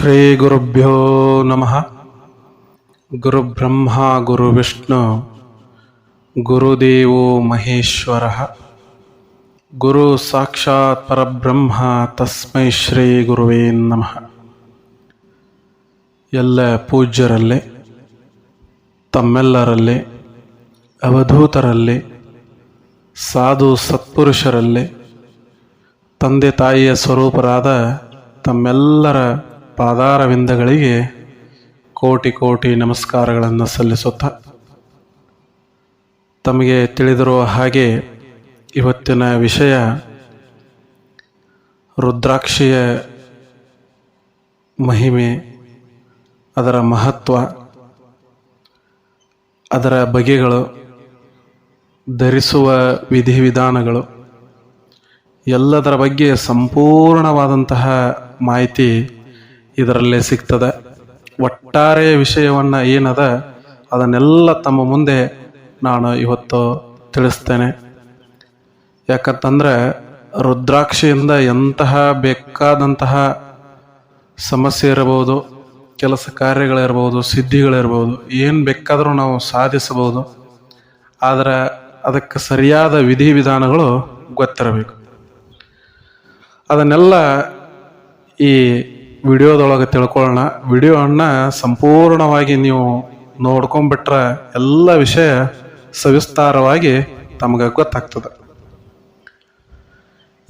ಶ್ರೀ ಗುರುಭ್ಯೋ ನಮಃ. ಗುರುಬ್ರಹ್ಮ, ಗುರುವಿಷ್ಣು, ಗುರುದೇವೋ ಮಹೇಶ್ವರ. ಗುರು ಸಾಕ್ಷಾತ್ ಪರಬ್ರಹ್ಮ, ತಸ್ಮೈ ಶ್ರೀ ಗುರುವೇ ನಮಃ. ಎಲ್ಲ ಪೂಜ್ಯರಲ್ಲಿ, ತಮ್ಮೆಲ್ಲರಲ್ಲಿ, ಅವಧೂತರಲ್ಲಿ, ಸಾಧು ಸತ್ಪುರುಷರಲ್ಲಿ, ತಂದೆ ತಾಯಿಯ ಸ್ವರೂಪರಾದ ತಮ್ಮೆಲ್ಲರ ಪಾದಾರವಿಂದಗಳಿಗೆ ಕೋಟಿ ಕೋಟಿ ನಮಸ್ಕಾರಗಳನ್ನು ಸಲ್ಲಿಸುತ್ತಾ ತಮಗೆ ತಿಳಿದಿರುವ ಹಾಗೆ ಇವತ್ತಿನ ವಿಷಯ ರುದ್ರಾಕ್ಷಿಯ ಮಹಿಮೆ, ಅದರ ಮಹತ್ವ, ಅದರ ಬಗೆಗಳು, ಧರಿಸುವ ವಿಧಿವಿಧಾನಗಳು, ಎಲ್ಲದರ ಬಗ್ಗೆ ಸಂಪೂರ್ಣವಾದಂತಹ ಮಾಹಿತಿ ಇದರಲ್ಲೇ ಸಿಗ್ತದೆ. ಒಟ್ಟಾರೆ ವಿಷಯವನ್ನು ಏನದ, ಅದನ್ನೆಲ್ಲ ತಮ್ಮ ಮುಂದೆ ನಾನು ಇವತ್ತು ತಿಳಿಸ್ತೇನೆ. ಯಾಕಂತಂದ್ರೆ, ರುದ್ರಾಕ್ಷಿಯಿಂದ ಎಂತಹ ಬೇಕಾದಂತಹ ಸಮಸ್ಯೆ ಇರಬಹುದು, ಕೆಲಸ ಕಾರ್ಯಗಳಿರ್ಬೋದು ಸಿದ್ಧಿಗಳಿರ್ಬೋದು ಏನು ಬೇಕಾದರೂ ನಾವು ಸಾಧಿಸಬಹುದು. ಆದರೆ ಅದಕ್ಕೆ ಸರಿಯಾದ ವಿಧಿವಿಧಾನಗಳು ಗೊತ್ತಿರಬೇಕು. ಅದನ್ನೆಲ್ಲ ಈ ವಿಡಿಯೋದೊಳಗೆ ತಿಳ್ಕೊಳ್ಳೋಣ. ವಿಡಿಯೋವನ್ನ ಸಂಪೂರ್ಣವಾಗಿ ನೀವು ನೋಡ್ಕೊಂಬಿಟ್ರೆ ಎಲ್ಲ ವಿಷಯ ಸವಿಸ್ತಾರವಾಗಿ ತಮಗೆ ಗೊತ್ತಾಗ್ತದೆ.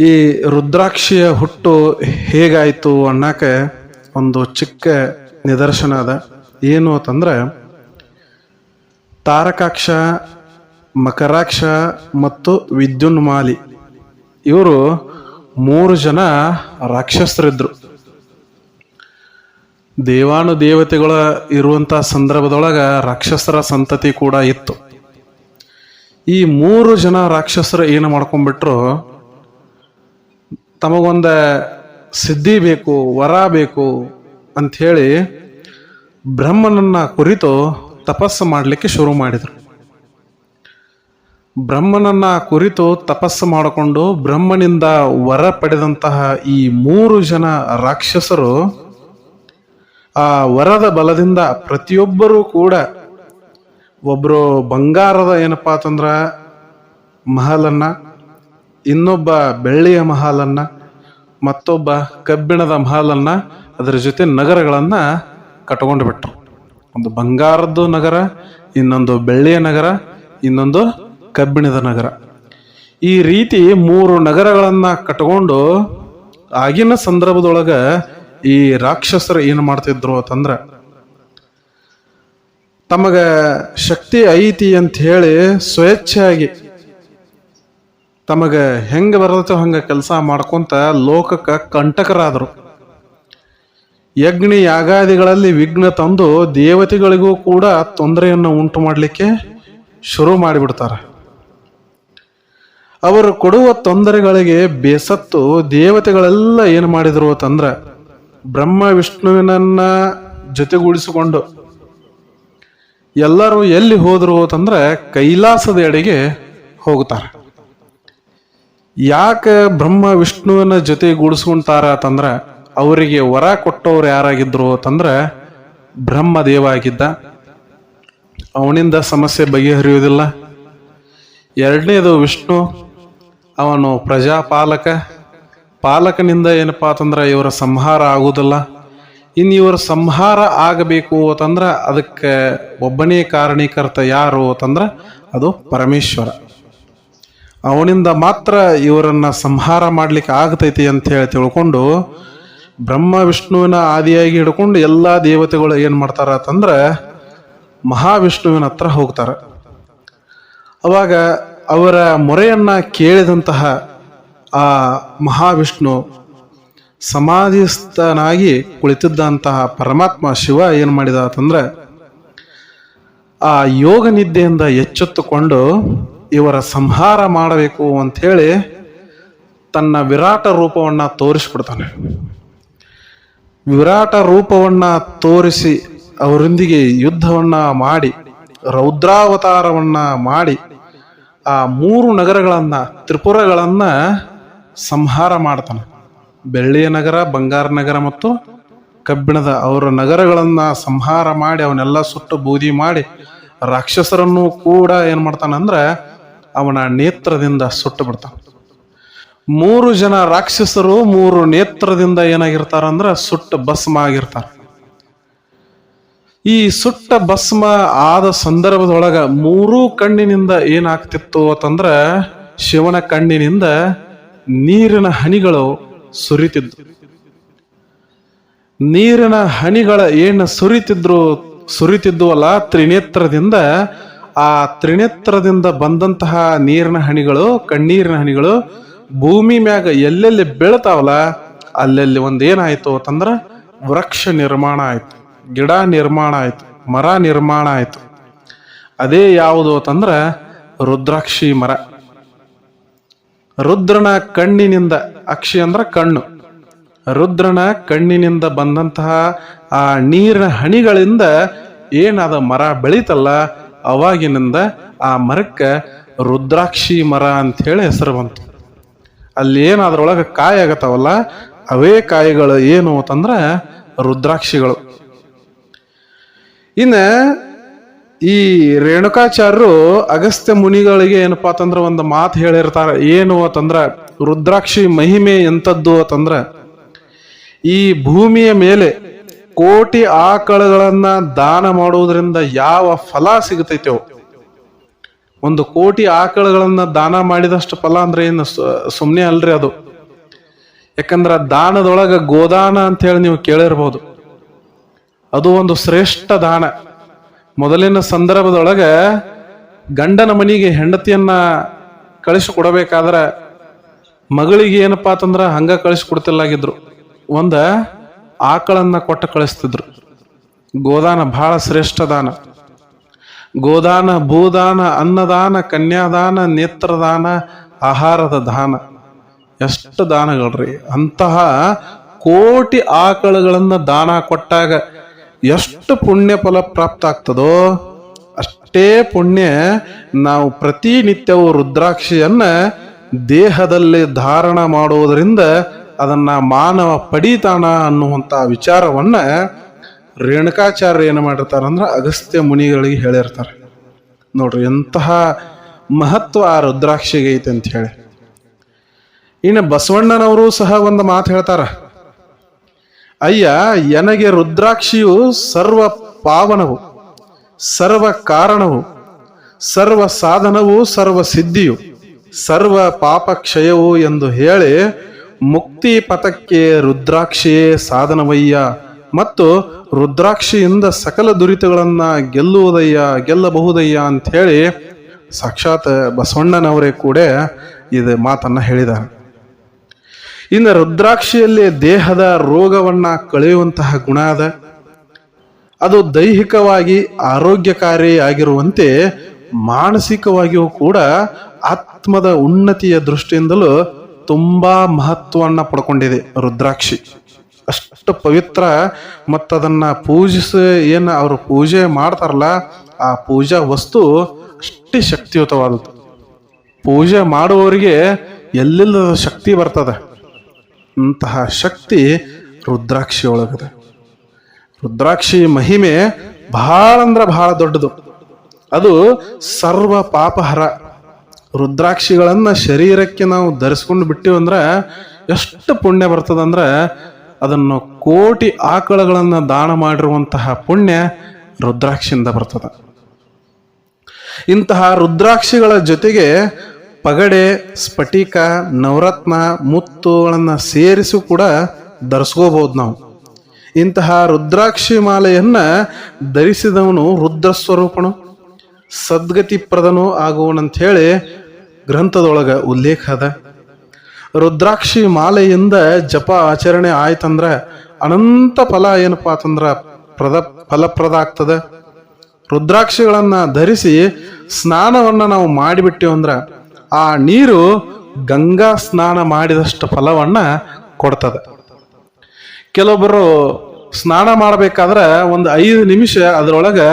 ಈ ರುದ್ರಾಕ್ಷಿಯ ಹುಟ್ಟು ಹೇಗಾಯಿತು ಅನ್ನಕ್ಕೆ ಒಂದು ಚಿಕ್ಕ ನಿದರ್ಶನ ಅದ. ಏನು ಅಂತಂದ್ರೆ, ತಾರಕಾಕ್ಷ, ಮಕರಾಕ್ಷ ಮತ್ತು ವಿದ್ಯುನ್ಮಾಲಿ ಇವರು ಮೂರು ಜನ ರಾಕ್ಷಸರಿದ್ರು. ದೇವಾನು ದೇವತೆಗಳ ಇರುವಂತ ಸಂದರ್ಭದೊಳಗ ರಾಕ್ಷಸರ ಸಂತತಿ ಕೂಡ ಇತ್ತು. ಈ ಮೂರು ಜನ ರಾಕ್ಷಸರು ಏನು ಮಾಡ್ಕೊಂಡ್ಬಿಟ್ರು, ತಮಗೊಂದ ಸಿದ್ಧಿ ಬೇಕು, ವರ ಬೇಕು ಅಂಥೇಳಿ ಬ್ರಹ್ಮನನ್ನ ಕುರಿತು ತಪಸ್ಸು ಮಾಡಲಿಕ್ಕೆ ಶುರು ಮಾಡಿದರು. ಬ್ರಹ್ಮನನ್ನ ಕುರಿತು ತಪಸ್ಸು ಮಾಡಿಕೊಂಡು ಬ್ರಹ್ಮನಿಂದ ವರ ಪಡೆದಂತಹ ಈ ಮೂರು ಜನ ರಾಕ್ಷಸರು ಆ ವರದ ಬಲದಿಂದ ಪ್ರತಿಯೊಬ್ಬರೂ ಕೂಡ ಒಬ್ಬರು ಬಂಗಾರದ ಏನಪ್ಪಾ ಅಂತಂದ್ರೆ ಮಹಲನ್ನ, ಇನ್ನೊಬ್ಬ ಬೆಳ್ಳಿಯ ಮಹಲನ್ನ, ಮತ್ತೊಬ್ಬ ಕಬ್ಬಿಣದ ಮಹಲನ್ನ ಅದರ ಜೊತೆ ನಗರಗಳನ್ನ ಕಟ್ಕೊಂಡು ಬಿಟ್ರು. ಒಂದು ಬಂಗಾರದ್ದು ನಗರ, ಇನ್ನೊಂದು ಬೆಳ್ಳಿಯ ನಗರ, ಇನ್ನೊಂದು ಕಬ್ಬಿಣದ ನಗರ. ಈ ರೀತಿ ಮೂರು ನಗರಗಳನ್ನ ಕಟ್ಕೊಂಡು ಆಗಿನ ಸಂದರ್ಭದೊಳಗ ಈ ರಾಕ್ಷಸರು ಏನು ಮಾಡ್ತಿದ್ರು ಅಂತಂದ್ರ, ತಮಗೆ ಶಕ್ತಿ ಐತಿ ಅಂತ ಹೇಳಿ ಸ್ವೇಚ್ಛೆಯಾಗಿ ತಮಗೆ ಹೆಂಗ ಬರತೋ ಹಂಗೆ ಕೆಲಸ ಮಾಡ್ಕೊಂತ ಲೋಕಕ್ಕೆ ಕಂಟಕರಾದರು. ಯಜ್ಞಿ ಯಾಗಾದಿಗಳಲ್ಲಿ ವಿಘ್ನ ತಂದು ದೇವತೆಗಳಿಗೂ ಕೂಡ ತೊಂದರೆಯನ್ನು ಉಂಟು ಮಾಡಲಿಕ್ಕೆ ಶುರು ಮಾಡಿಬಿಡ್ತಾರೆ. ಅವರು ಕೊಡುವ ತೊಂದರೆಗಳಿಗೆ ಬೇಸತ್ತು ದೇವತೆಗಳೆಲ್ಲ ಏನು ಮಾಡಿದ್ರು ಅಂತಂದ್ರೆ ಬ್ರಹ್ಮ ವಿಷ್ಣುವಿನನ್ನ ಜೊತೆಗೂಡಿಸಿಕೊಂಡು ಎಲ್ಲರೂ ಎಲ್ಲಿ ಹೋದ್ರು ಅಂತಂದ್ರೆ ಕೈಲಾಸದ ಎಡೆಗೆ ಹೋಗುತ್ತಾರೆ. ಯಾಕೆ ಬ್ರಹ್ಮ ವಿಷ್ಣುವಿನ ಜೊತೆ ಗೂಡಿಸ್ಕೊಂತಾರ ಅಂತಂದ್ರೆ ಅವರಿಗೆ ವರ ಕೊಟ್ಟವ್ರು ಯಾರಾಗಿದ್ರು ಅಂತಂದ್ರೆ ಬ್ರಹ್ಮದೇವ ಆಗಿದ್ದ. ಅವನಿಂದ ಸಮಸ್ಯೆ ಬಗೆಹರಿಯುವುದಿಲ್ಲ. ಎರಡನೇದು ವಿಷ್ಣು, ಅವನು ಪ್ರಜಾಪಾಲಕ. ಪಾಲಕನಿಂದ ಏನಪ್ಪಾ ಅಂತಂದ್ರೆ ಇವರ ಸಂಹಾರ ಆಗುವುದಿಲ್ಲ. ಇನ್ನು ಇವರ ಸಂಹಾರ ಆಗಬೇಕು ಅಂತಂದ್ರೆ ಅದಕ್ಕೆ ಒಬ್ಬನೇ ಕಾರಣೀಕರ್ತ ಯಾರು ಅಂತಂದ್ರೆ ಅದು ಪರಮೇಶ್ವರ. ಅವನಿಂದ ಮಾತ್ರ ಇವರನ್ನ ಸಂಹಾರ ಮಾಡ್ಲಿಕ್ಕೆ ಆಗ್ತೈತಿ ಅಂತ ಹೇಳಿ ತಿಳ್ಕೊಂಡು ಬ್ರಹ್ಮ ವಿಷ್ಣುವಿನ ಆದಿಯಾಗಿ ಹಿಡ್ಕೊಂಡು ಎಲ್ಲ ದೇವತೆಗಳು ಏನು ಮಾಡ್ತಾರ ಅಂತಂದ್ರೆ ಮಹಾವಿಷ್ಣುವಿನ ಹತ್ರ ಹೋಗ್ತಾರೆ. ಅವಾಗ ಅವರ ಮೊರೆಯನ್ನ ಕೇಳಿದಂತಹ ಆ ಮಹಾವಿಷ್ಣು ಸಮಾಧಿಸ್ಥನಾಗಿ ಕುಳಿತಿದ್ದಂತಹ ಪರಮಾತ್ಮ ಶಿವ ಏನು ಮಾಡಿದ ಅಂತಂದ್ರೆ ಆ ಯೋಗ ನಿದ್ದೆಯಿಂದ ಎಚ್ಚೆತ್ತುಕೊಂಡು ಇವರ ಸಂಹಾರ ಮಾಡಬೇಕು ಅಂಥೇಳಿ ತನ್ನ ವಿರಾಟ ರೂಪವನ್ನು ತೋರಿಸ್ಬಿಡ್ತಾನೆ. ವಿರಾಟ ರೂಪವನ್ನು ತೋರಿಸಿ ಅವರೊಂದಿಗೆ ಯುದ್ಧವನ್ನ ಮಾಡಿ, ರೌದ್ರಾವತಾರವನ್ನು ಮಾಡಿ, ಆ ಮೂರು ನಗರಗಳನ್ನ, ತ್ರಿಪುರಗಳನ್ನ ಸಂಹಾರ ಮಾಡ್ತಾನೆ. ಬೆಳ್ಳಿಯ ನಗರ, ಬಂಗಾರ ನಗರ ಮತ್ತು ಕಬ್ಬಿಣದ ಅವರ ನಗರಗಳನ್ನು ಸಂಹಾರ ಮಾಡಿ ಅವನ್ನೆಲ್ಲ ಸುಟ್ಟು ಬೂದಿ ಮಾಡಿ ರಾಕ್ಷಸರನ್ನು ಕೂಡ ಏನು ಮಾಡ್ತಾನಂದ್ರೆ ಅವನ ನೇತ್ರದಿಂದ ಸುಟ್ಟು ಬಿಡ್ತಾನೆ. ಮೂರು ಜನ ರಾಕ್ಷಸರು ಮೂರು ನೇತ್ರದಿಂದ ಏನಾಗಿರ್ತಾರಂದ್ರೆ ಸುಟ್ಟು ಭಸ್ಮ ಆಗಿರ್ತಾರೆ. ಈ ಸುಟ್ಟ ಭಸ್ಮ ಆದ ಸಂದರ್ಭದೊಳಗ ಮೂರೂ ಕಣ್ಣಿನಿಂದ ಏನಾಗ್ತಿತ್ತು ಅಂತಂದ್ರೆ ಶಿವನ ಕಣ್ಣಿನಿಂದ ನೀರಿನ ಹನಿಗಳು ಸುರಿತಿದ್ದು. ನೀರಿನ ಹನಿಗಳ ಏನು ಸುರಿತಿದ್ರು, ಸುರಿತಿದ್ವಲ್ಲ ತ್ರಿನೇತ್ರದಿಂದ, ಆ ತ್ರಿನೇತ್ರದಿಂದ ಬಂದಂತಹ ನೀರಿನ ಹನಿಗಳು, ಕಣ್ಣೀರಿನ ಹನಿಗಳು ಭೂಮಿ ಮ್ಯಾಗ ಎಲ್ಲೆಲ್ಲಿ ಬೀಳ್ತಾವಲ್ಲ, ಅಲ್ಲೆಲ್ಲಿ ಒಂದ್ ಏನಾಯ್ತು ಅಂತಂದ್ರ ವೃಕ್ಷ ನಿರ್ಮಾಣ ಆಯ್ತು, ಗಿಡ ನಿರ್ಮಾಣ ಆಯ್ತು, ಮರ ನಿರ್ಮಾಣ ಆಯ್ತು. ಅದೇ ಯಾವುದು ಅಂತಂದ್ರೆ ರುದ್ರಾಕ್ಷಿ ಮರ. ರುದ್ರನ ಕಣ್ಣಿನಿಂದ, ಅಕ್ಷಿ ಅಂದ್ರ ಕಣ್ಣು. ರುದ್ರನ ಕಣ್ಣಿನಿಂದ ಬಂದಂತಹ ಆ ನೀರಿನ ಹನಿಗಳಿಂದ ಏನಾದ ಮರ ಬೆಳೀತಲ್ಲ, ಅವಾಗಿನಿಂದ ಆ ಮರಕ್ಕೆ ರುದ್ರಾಕ್ಷಿ ಮರ ಅಂತ ಹೇಳಿ ಹೆಸರು ಬಂತು. ಅಲ್ಲಿ ಏನಾದ್ರೊಳಗೆ ಕಾಯಿ ಆಗತ್ತವಲ್ಲ ಅವೇ ಕಾಯಿಗಳು ಏನು ಅಂತಂದ್ರೆ ರುದ್ರಾಕ್ಷಿಗಳು. ಇನ್ನ ಈ ರೇಣುಕಾಚಾರ್ಯರು ಅಗಸ್ತ್ಯ ಮುನಿಗಳಿಗೆ ಏನಪ್ಪಾ ಅಂತಂದ್ರೆ ಒಂದು ಮಾತು ಹೇಳಿರ್ತಾರೆ. ಏನು ಅಂತಂದ್ರ, ರುದ್ರಾಕ್ಷಿ ಮಹಿಮೆ ಎಂತದ್ದು ಅಂತಂದ್ರ, ಈ ಭೂಮಿಯ ಮೇಲೆ ಕೋಟಿ ಆಕಳಗಳನ್ನ ದಾನ ಮಾಡುವುದರಿಂದ ಯಾವ ಫಲ ಸಿಗತೈತೋ, ಒಂದು ಕೋಟಿ ಆಕಳಗಳನ್ನ ದಾನ ಮಾಡಿದಷ್ಟು ಫಲ ಅಂದ್ರೆ ಏನು? ಸುಮ್ಮನೆ ಅಲ್ರಿ ಅದು. ಯಾಕಂದ್ರ ದಾನದೊಳಗ ಗೋದಾನ ಅಂತ ಹೇಳಿ ನೀವು ಕೇಳಿರ್ಬೋದು. ಅದು ಒಂದು ಶ್ರೇಷ್ಠ ದಾನ. ಮೊದಲಿನ ಸಂದರ್ಭದೊಳಗೆ ಗಂಡನ ಮನೆಗೆ ಹೆಂಡತಿಯನ್ನ ಕಳಿಸಿ ಕೊಡಬೇಕಾದ್ರ ಮಗಳಿಗೆ ಏನಪ್ಪಾ ಅಂತಂದ್ರ ಹಂಗ ಕಳಿಸಿ ಕೊಡ್ತಿಲ್ಲಾಗಿದ್ರು ಒಂದ, ಆಕಳನ್ನ ಕೊಟ್ಟ ಕಳಿಸ್ತಿದ್ರು. ಗೋದಾನ ಬಹಳ ಶ್ರೇಷ್ಠ ದಾನ. ಗೋದಾನ, ಭೂದಾನ, ಅನ್ನದಾನ, ಕನ್ಯಾದಾನ, ನೇತ್ರದಾನ, ಆಹಾರದ ದಾನ. ಎಷ್ಟು ದಾನಗಳ್ರಿ. ಅಂತಹ ಕೋಟಿ ಆಕಳುಗಳನ್ನ ದಾನ ಕೊಟ್ಟಾಗ ಎಷ್ಟು ಪುಣ್ಯ ಫಲ ಪ್ರಾಪ್ತ ಆಗ್ತದೋ ಅಷ್ಟೇ ಪುಣ್ಯ ನಾವು ಪ್ರತಿನಿತ್ಯವೂ ರುದ್ರಾಕ್ಷಿಯನ್ನ ದೇಹದಲ್ಲಿ ಧಾರಣ ಮಾಡುವುದರಿಂದ ಅದನ್ನ ಮಾನವ ಪಡೀತಾನ ಅನ್ನುವಂತ ವಿಚಾರವನ್ನ ರೇಣುಕಾಚಾರ್ಯ ಏನು ಮಾಡಿರ್ತಾರಂದ್ರೆ ಅಗಸ್ತ್ಯ ಮುನಿಗಳಿಗೆ ಹೇಳಿರ್ತಾರೆ. ನೋಡ್ರಿ ಎಂತಹ ಮಹತ್ವ ಆ ರುದ್ರಾಕ್ಷಿಗೆ ಐತೆ ಅಂತ ಹೇಳಿ. ಇನ್ನು ಬಸವಣ್ಣನವರು ಸಹ ಒಂದು ಮಾತು ಹೇಳ್ತಾರ. ಅಯ್ಯ, ಎನಗೆ ರುದ್ರಾಕ್ಷಿಯು ಸರ್ವ ಪಾವನವು, ಸರ್ವ ಕಾರಣವು, ಸರ್ವ ಸಾಧನವು, ಸರ್ವ ಸಿದ್ಧಿಯು, ಸರ್ವ ಪಾಪ ಕ್ಷಯವು ಎಂದು ಹೇಳಿ ಮುಕ್ತಿ ಪಥಕ್ಕೆ ರುದ್ರಾಕ್ಷಿಯೇ ಸಾಧನವಯ್ಯ. ಮತ್ತು ರುದ್ರಾಕ್ಷಿಯಿಂದ ಸಕಲ ದುರಿತಗಳನ್ನ ಗೆಲ್ಲುವುದಯ್ಯ, ಗೆಲ್ಲಬಹುದಯ್ಯ ಅಂತ ಹೇಳಿ ಸಾಕ್ಷಾತ್ ಬಸವಣ್ಣನವರೇ ಕೂಡ ಇದು ಮಾತನ್ನ ಹೇಳಿದ್ದಾರೆ. ಇನ್ನು ರುದ್ರಾಕ್ಷಿಯಲ್ಲಿ ದೇಹದ ರೋಗವನ್ನ ಕಳೆಯುವಂತಹ ಗುಣ ಅದ. ಅದು ದೈಹಿಕವಾಗಿ ಆರೋಗ್ಯಕಾರಿ ಆಗಿರುವಂತೆ ಮಾನಸಿಕವಾಗಿಯೂ ಕೂಡ ಆತ್ಮದ ಉನ್ನತಿಯ ದೃಷ್ಟಿಯಿಂದಲೂ ತುಂಬಾ ಮಹತ್ವವನ್ನು ಪಡ್ಕೊಂಡಿದೆ ರುದ್ರಾಕ್ಷಿ. ಅಷ್ಟು ಪವಿತ್ರ ಮತ್ತದನ್ನ ಪೂಜಿಸಿ ಏನು ಅವರು ಪೂಜೆ ಮಾಡ್ತಾರಲ್ಲ, ಆ ಪೂಜಾ ವಸ್ತು ಅಷ್ಟೇ ಶಕ್ತಿಯುತವಾದದ್ದು. ಪೂಜೆ ಮಾಡುವವರಿಗೆ ಎಲ್ಲಿಲ್ಲದ ಶಕ್ತಿ ಬರ್ತದೆ? ಅಂತಹ ಶಕ್ತಿ ರುದ್ರಾಕ್ಷಿ ಒಳಗದೆ ರುದ್ರಾಕ್ಷಿ ಮಹಿಮೆ ಬಹಳ ಅಂದ್ರೆ ಬಹಳ ದೊಡ್ಡದು. ಅದು ಸರ್ವ ಪಾಪಹರ. ರುದ್ರಾಕ್ಷಿಗಳನ್ನು ಶರೀರಕ್ಕೆ ನಾವು ಧರಿಸ್ಕೊಂಡು ಬಿಟ್ಟಿವಂದ್ರೆ ಎಷ್ಟು ಪುಣ್ಯ ಬರ್ತದಂದ್ರೆ ಅದನ್ನು ಕೋಟಿ ಆಕಳಗಳನ್ನು ದಾನ ಮಾಡಿರುವಂತಹ ಪುಣ್ಯ ರುದ್ರಾಕ್ಷಿಯಿಂದ ಬರ್ತದ. ಇಂತಹ ರುದ್ರಾಕ್ಷಿಗಳ ಜೊತೆಗೆ ಪಗಡೆ, ಸ್ಫಟಿಕ, ನವರತ್ನ, ಮುತ್ತುಗಳನ್ನು ಸೇರಿಸಿ ಕೂಡ ಧರಿಸ್ಕೋಬಹುದು ನಾವು. ಇಂತಹ ರುದ್ರಾಕ್ಷಿ ಮಾಲೆಯನ್ನ ಧರಿಸಿದವನು ರುದ್ರ ಸ್ವರೂಪನು, ಸದ್ಗತಿ ಪ್ರದನು ಹೇಳಿ ಗ್ರಂಥದೊಳಗೆ ಉಲ್ಲೇಖ ಅದ. ರುದ್ರಾಕ್ಷಿ ಮಾಲೆಯಿಂದ ಜಪ ಆಚರಣೆ ಆಯ್ತಂದ್ರೆ ಅನಂತ ಫಲ ಏನಪ್ಪಾ ಅಂತಂದ್ರೆ ಪ್ರದ ಫಲಪ್ರದ ಆಗ್ತದೆ ರುದ್ರಾಕ್ಷಿಗಳನ್ನು ಧರಿಸಿ ಸ್ನಾನವನ್ನ ನಾವು ಮಾಡಿಬಿಟ್ಟೇವಂದ್ರೆ ಆ ನೀರು ಗಂಗಾ ಸ್ನಾನ ಮಾಡಿದಷ್ಟು ಫಲವನ್ನ ಕೊಡ್ತದೆ. ಕೆಲವೊಬ್ಬರು ಸ್ನಾನ ಮಾಡಬೇಕಾದ್ರೆ ಒಂದು ಐದು ನಿಮಿಷ ಅದರೊಳಗೆ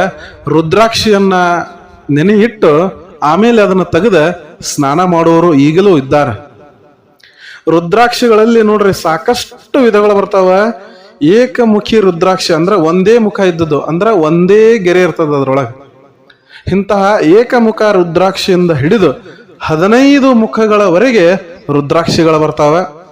ರುದ್ರಾಕ್ಷಿಯನ್ನ ನೆನೆ ಇಟ್ಟು ಆಮೇಲೆ ಅದನ್ನ ತೆಗೆದ ಸ್ನಾನ ಮಾಡುವವರು ಈಗಲೂ ಇದ್ದಾರೆ. ರುದ್ರಾಕ್ಷಿಗಳಲ್ಲಿ ನೋಡ್ರಿ ಸಾಕಷ್ಟು ವಿಧಗಳು ಬರ್ತಾವ. ಏಕಮುಖಿ ರುದ್ರಾಕ್ಷಿ ಅಂದ್ರೆ ಒಂದೇ ಮುಖ ಇದ್ದದ್ದು, ಅಂದ್ರೆ ಒಂದೇ ಗೆರೆ ಇರ್ತದ ಅದ್ರೊಳಗೆ. ಇಂತಹ ಏಕಮುಖ ರುದ್ರಾಕ್ಷಿಯಿಂದ ಹಿಡಿದು ಹದಿನೈದು ಮುಖಗಳವರೆಗೆ ರುದ್ರಾಕ್ಷಿಗಳು ಬರ್ತಾವೆ.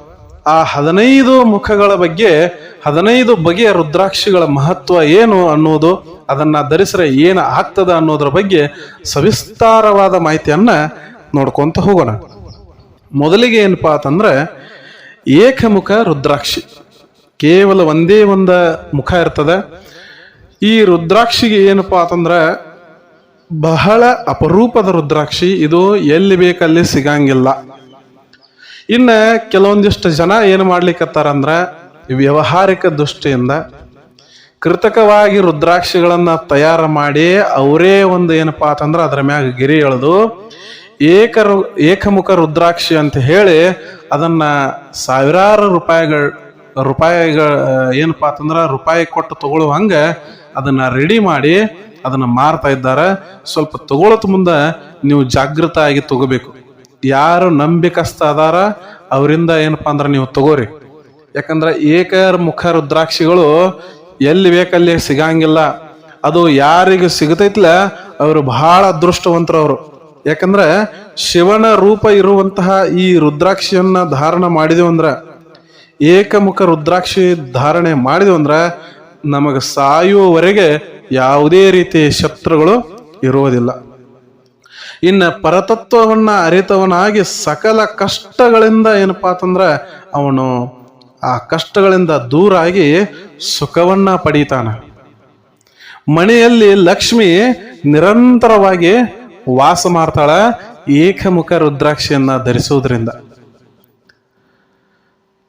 ಆ ಹದಿನೈದು ಮುಖಗಳ ಬಗ್ಗೆ, ಹದಿನೈದು ಬಗೆಯ ರುದ್ರಾಕ್ಷಿಗಳ ಮಹತ್ವ ಏನು ಅನ್ನೋದು ಅದನ್ನ ಧರಿಸಿದ್ರೆ ಏನು ಆಗ್ತದ ಅನ್ನೋದ್ರ ಬಗ್ಗೆ ಸವಿಸ್ತಾರವಾದ ಮಾಹಿತಿಯನ್ನ ನೋಡ್ಕೊಂತ ಹೋಗೋಣ. ಮೊದಲಿಗೆ ಏನಪ್ಪಾ ಅಂತಂದ್ರೆ, ಏಕಮುಖ ರುದ್ರಾಕ್ಷಿ. ಕೇವಲ ಒಂದೇ ಒಂದು ಮುಖ ಇರ್ತದೆ. ಈ ರುದ್ರಾಕ್ಷಿಗೆ ಏನಪ್ಪಾ ಅಂತಂದ್ರೆ ಬಹಳ ಅಪರೂಪದ ರುದ್ರಾಕ್ಷಿ. ಇದು ಎಲ್ಲಿ ಬೇಕಲ್ಲಿ ಸಿಗಂಗಿಲ್ಲ. ಇನ್ನ ಕೆಲವೊಂದಿಷ್ಟು ಜನ ಏನು ಮಾಡ್ಲಿಕ್ಕತ್ತಾರಂದ್ರೆ ವ್ಯವಹಾರಿಕ ದೃಷ್ಟಿಯಿಂದ ಕೃತಕವಾಗಿ ರುದ್ರಾಕ್ಷಿಗಳನ್ನು ತಯಾರು ಮಾಡಿ ಅವರೇ ಒಂದು ಏನಪ್ಪಾ ಅಂತಂದ್ರೆ ಅದ್ರ ಮ್ಯಾಗ ಗಿರಿ ಎಳೆದು ಏಕರು ಏಕಮುಖ ರುದ್ರಾಕ್ಷಿ ಅಂತ ಹೇಳಿ ಅದನ್ನ ಸಾವಿರಾರು ರೂಪಾಯಿಗಳ ರೂಪಾಯಿಗಳ, ಏನಪ್ಪಾ ಅಂತಂದ್ರೆ ರೂಪಾಯಿ ಕೊಟ್ಟು ತಗೊಳ್ಳುವಂಗೆ ಅದನ್ನ ರೆಡಿ ಮಾಡಿ ಅದನ್ನ ಮಾರ್ತಾ ಇದ್ದಾರೆ. ಸ್ವಲ್ಪ ತಗೊಳತ್ ಮುಂದ ನೀವು ಜಾಗೃತ ಆಗಿ ತಗೋಬೇಕು. ಯಾರು ನಂಬಿಕಸ್ತ ಅದಾರ ಅವರಿಂದ ಏನಪ್ಪಾ ಅಂದ್ರೆ ನೀವು ತಗೋರಿ. ಯಾಕಂದ್ರೆ ಏಕ ಮುಖ ರುದ್ರಾಕ್ಷಿಗಳು ಎಲ್ಲಿ ಬೇಕಲ್ಲಿ ಸಿಗಂಗಿಲ್ಲ. ಅದು ಯಾರಿಗೆ ಸಿಗತೈತ್ಲ, ಅವರು ಬಹಳ ಅದೃಷ್ಟವಂತರು ಅವರು. ಯಾಕಂದ್ರೆ ಶಿವನ ರೂಪ ಇರುವಂತಹ ಈ ರುದ್ರಾಕ್ಷಿಯನ್ನ ಧಾರಣ ಮಾಡಿದೆವು ಅಂದ್ರೆ, ಏಕಮುಖ ರುದ್ರಾಕ್ಷಿ ಧಾರಣೆ ಮಾಡಿದೆವು ಅಂದ್ರೆ, ನಮಗೆ ಸಾಯುವವರೆಗೆ ಯಾವುದೇ ರೀತಿ ಶತ್ರುಗಳು ಇರುವುದಿಲ್ಲ. ಇನ್ನು ಪರತತ್ವವನ್ನ ಅರಿತವನಾಗಿ ಸಕಲ ಕಷ್ಟಗಳಿಂದ ಏನಪ್ಪಾ ಅಂತಂದ್ರೆ ಅವನು ಆ ಕಷ್ಟಗಳಿಂದ ದೂರಾಗಿ ಸುಖವನ್ನ ಪಡೀತಾನ. ಮನೆಯಲ್ಲಿ ಲಕ್ಷ್ಮಿ ನಿರಂತರವಾಗಿ ವಾಸ ಮಾಡ್ತಾಳ ಏಕಮುಖ ರುದ್ರಾಕ್ಷಿಯನ್ನ ಧರಿಸುವುದರಿಂದ.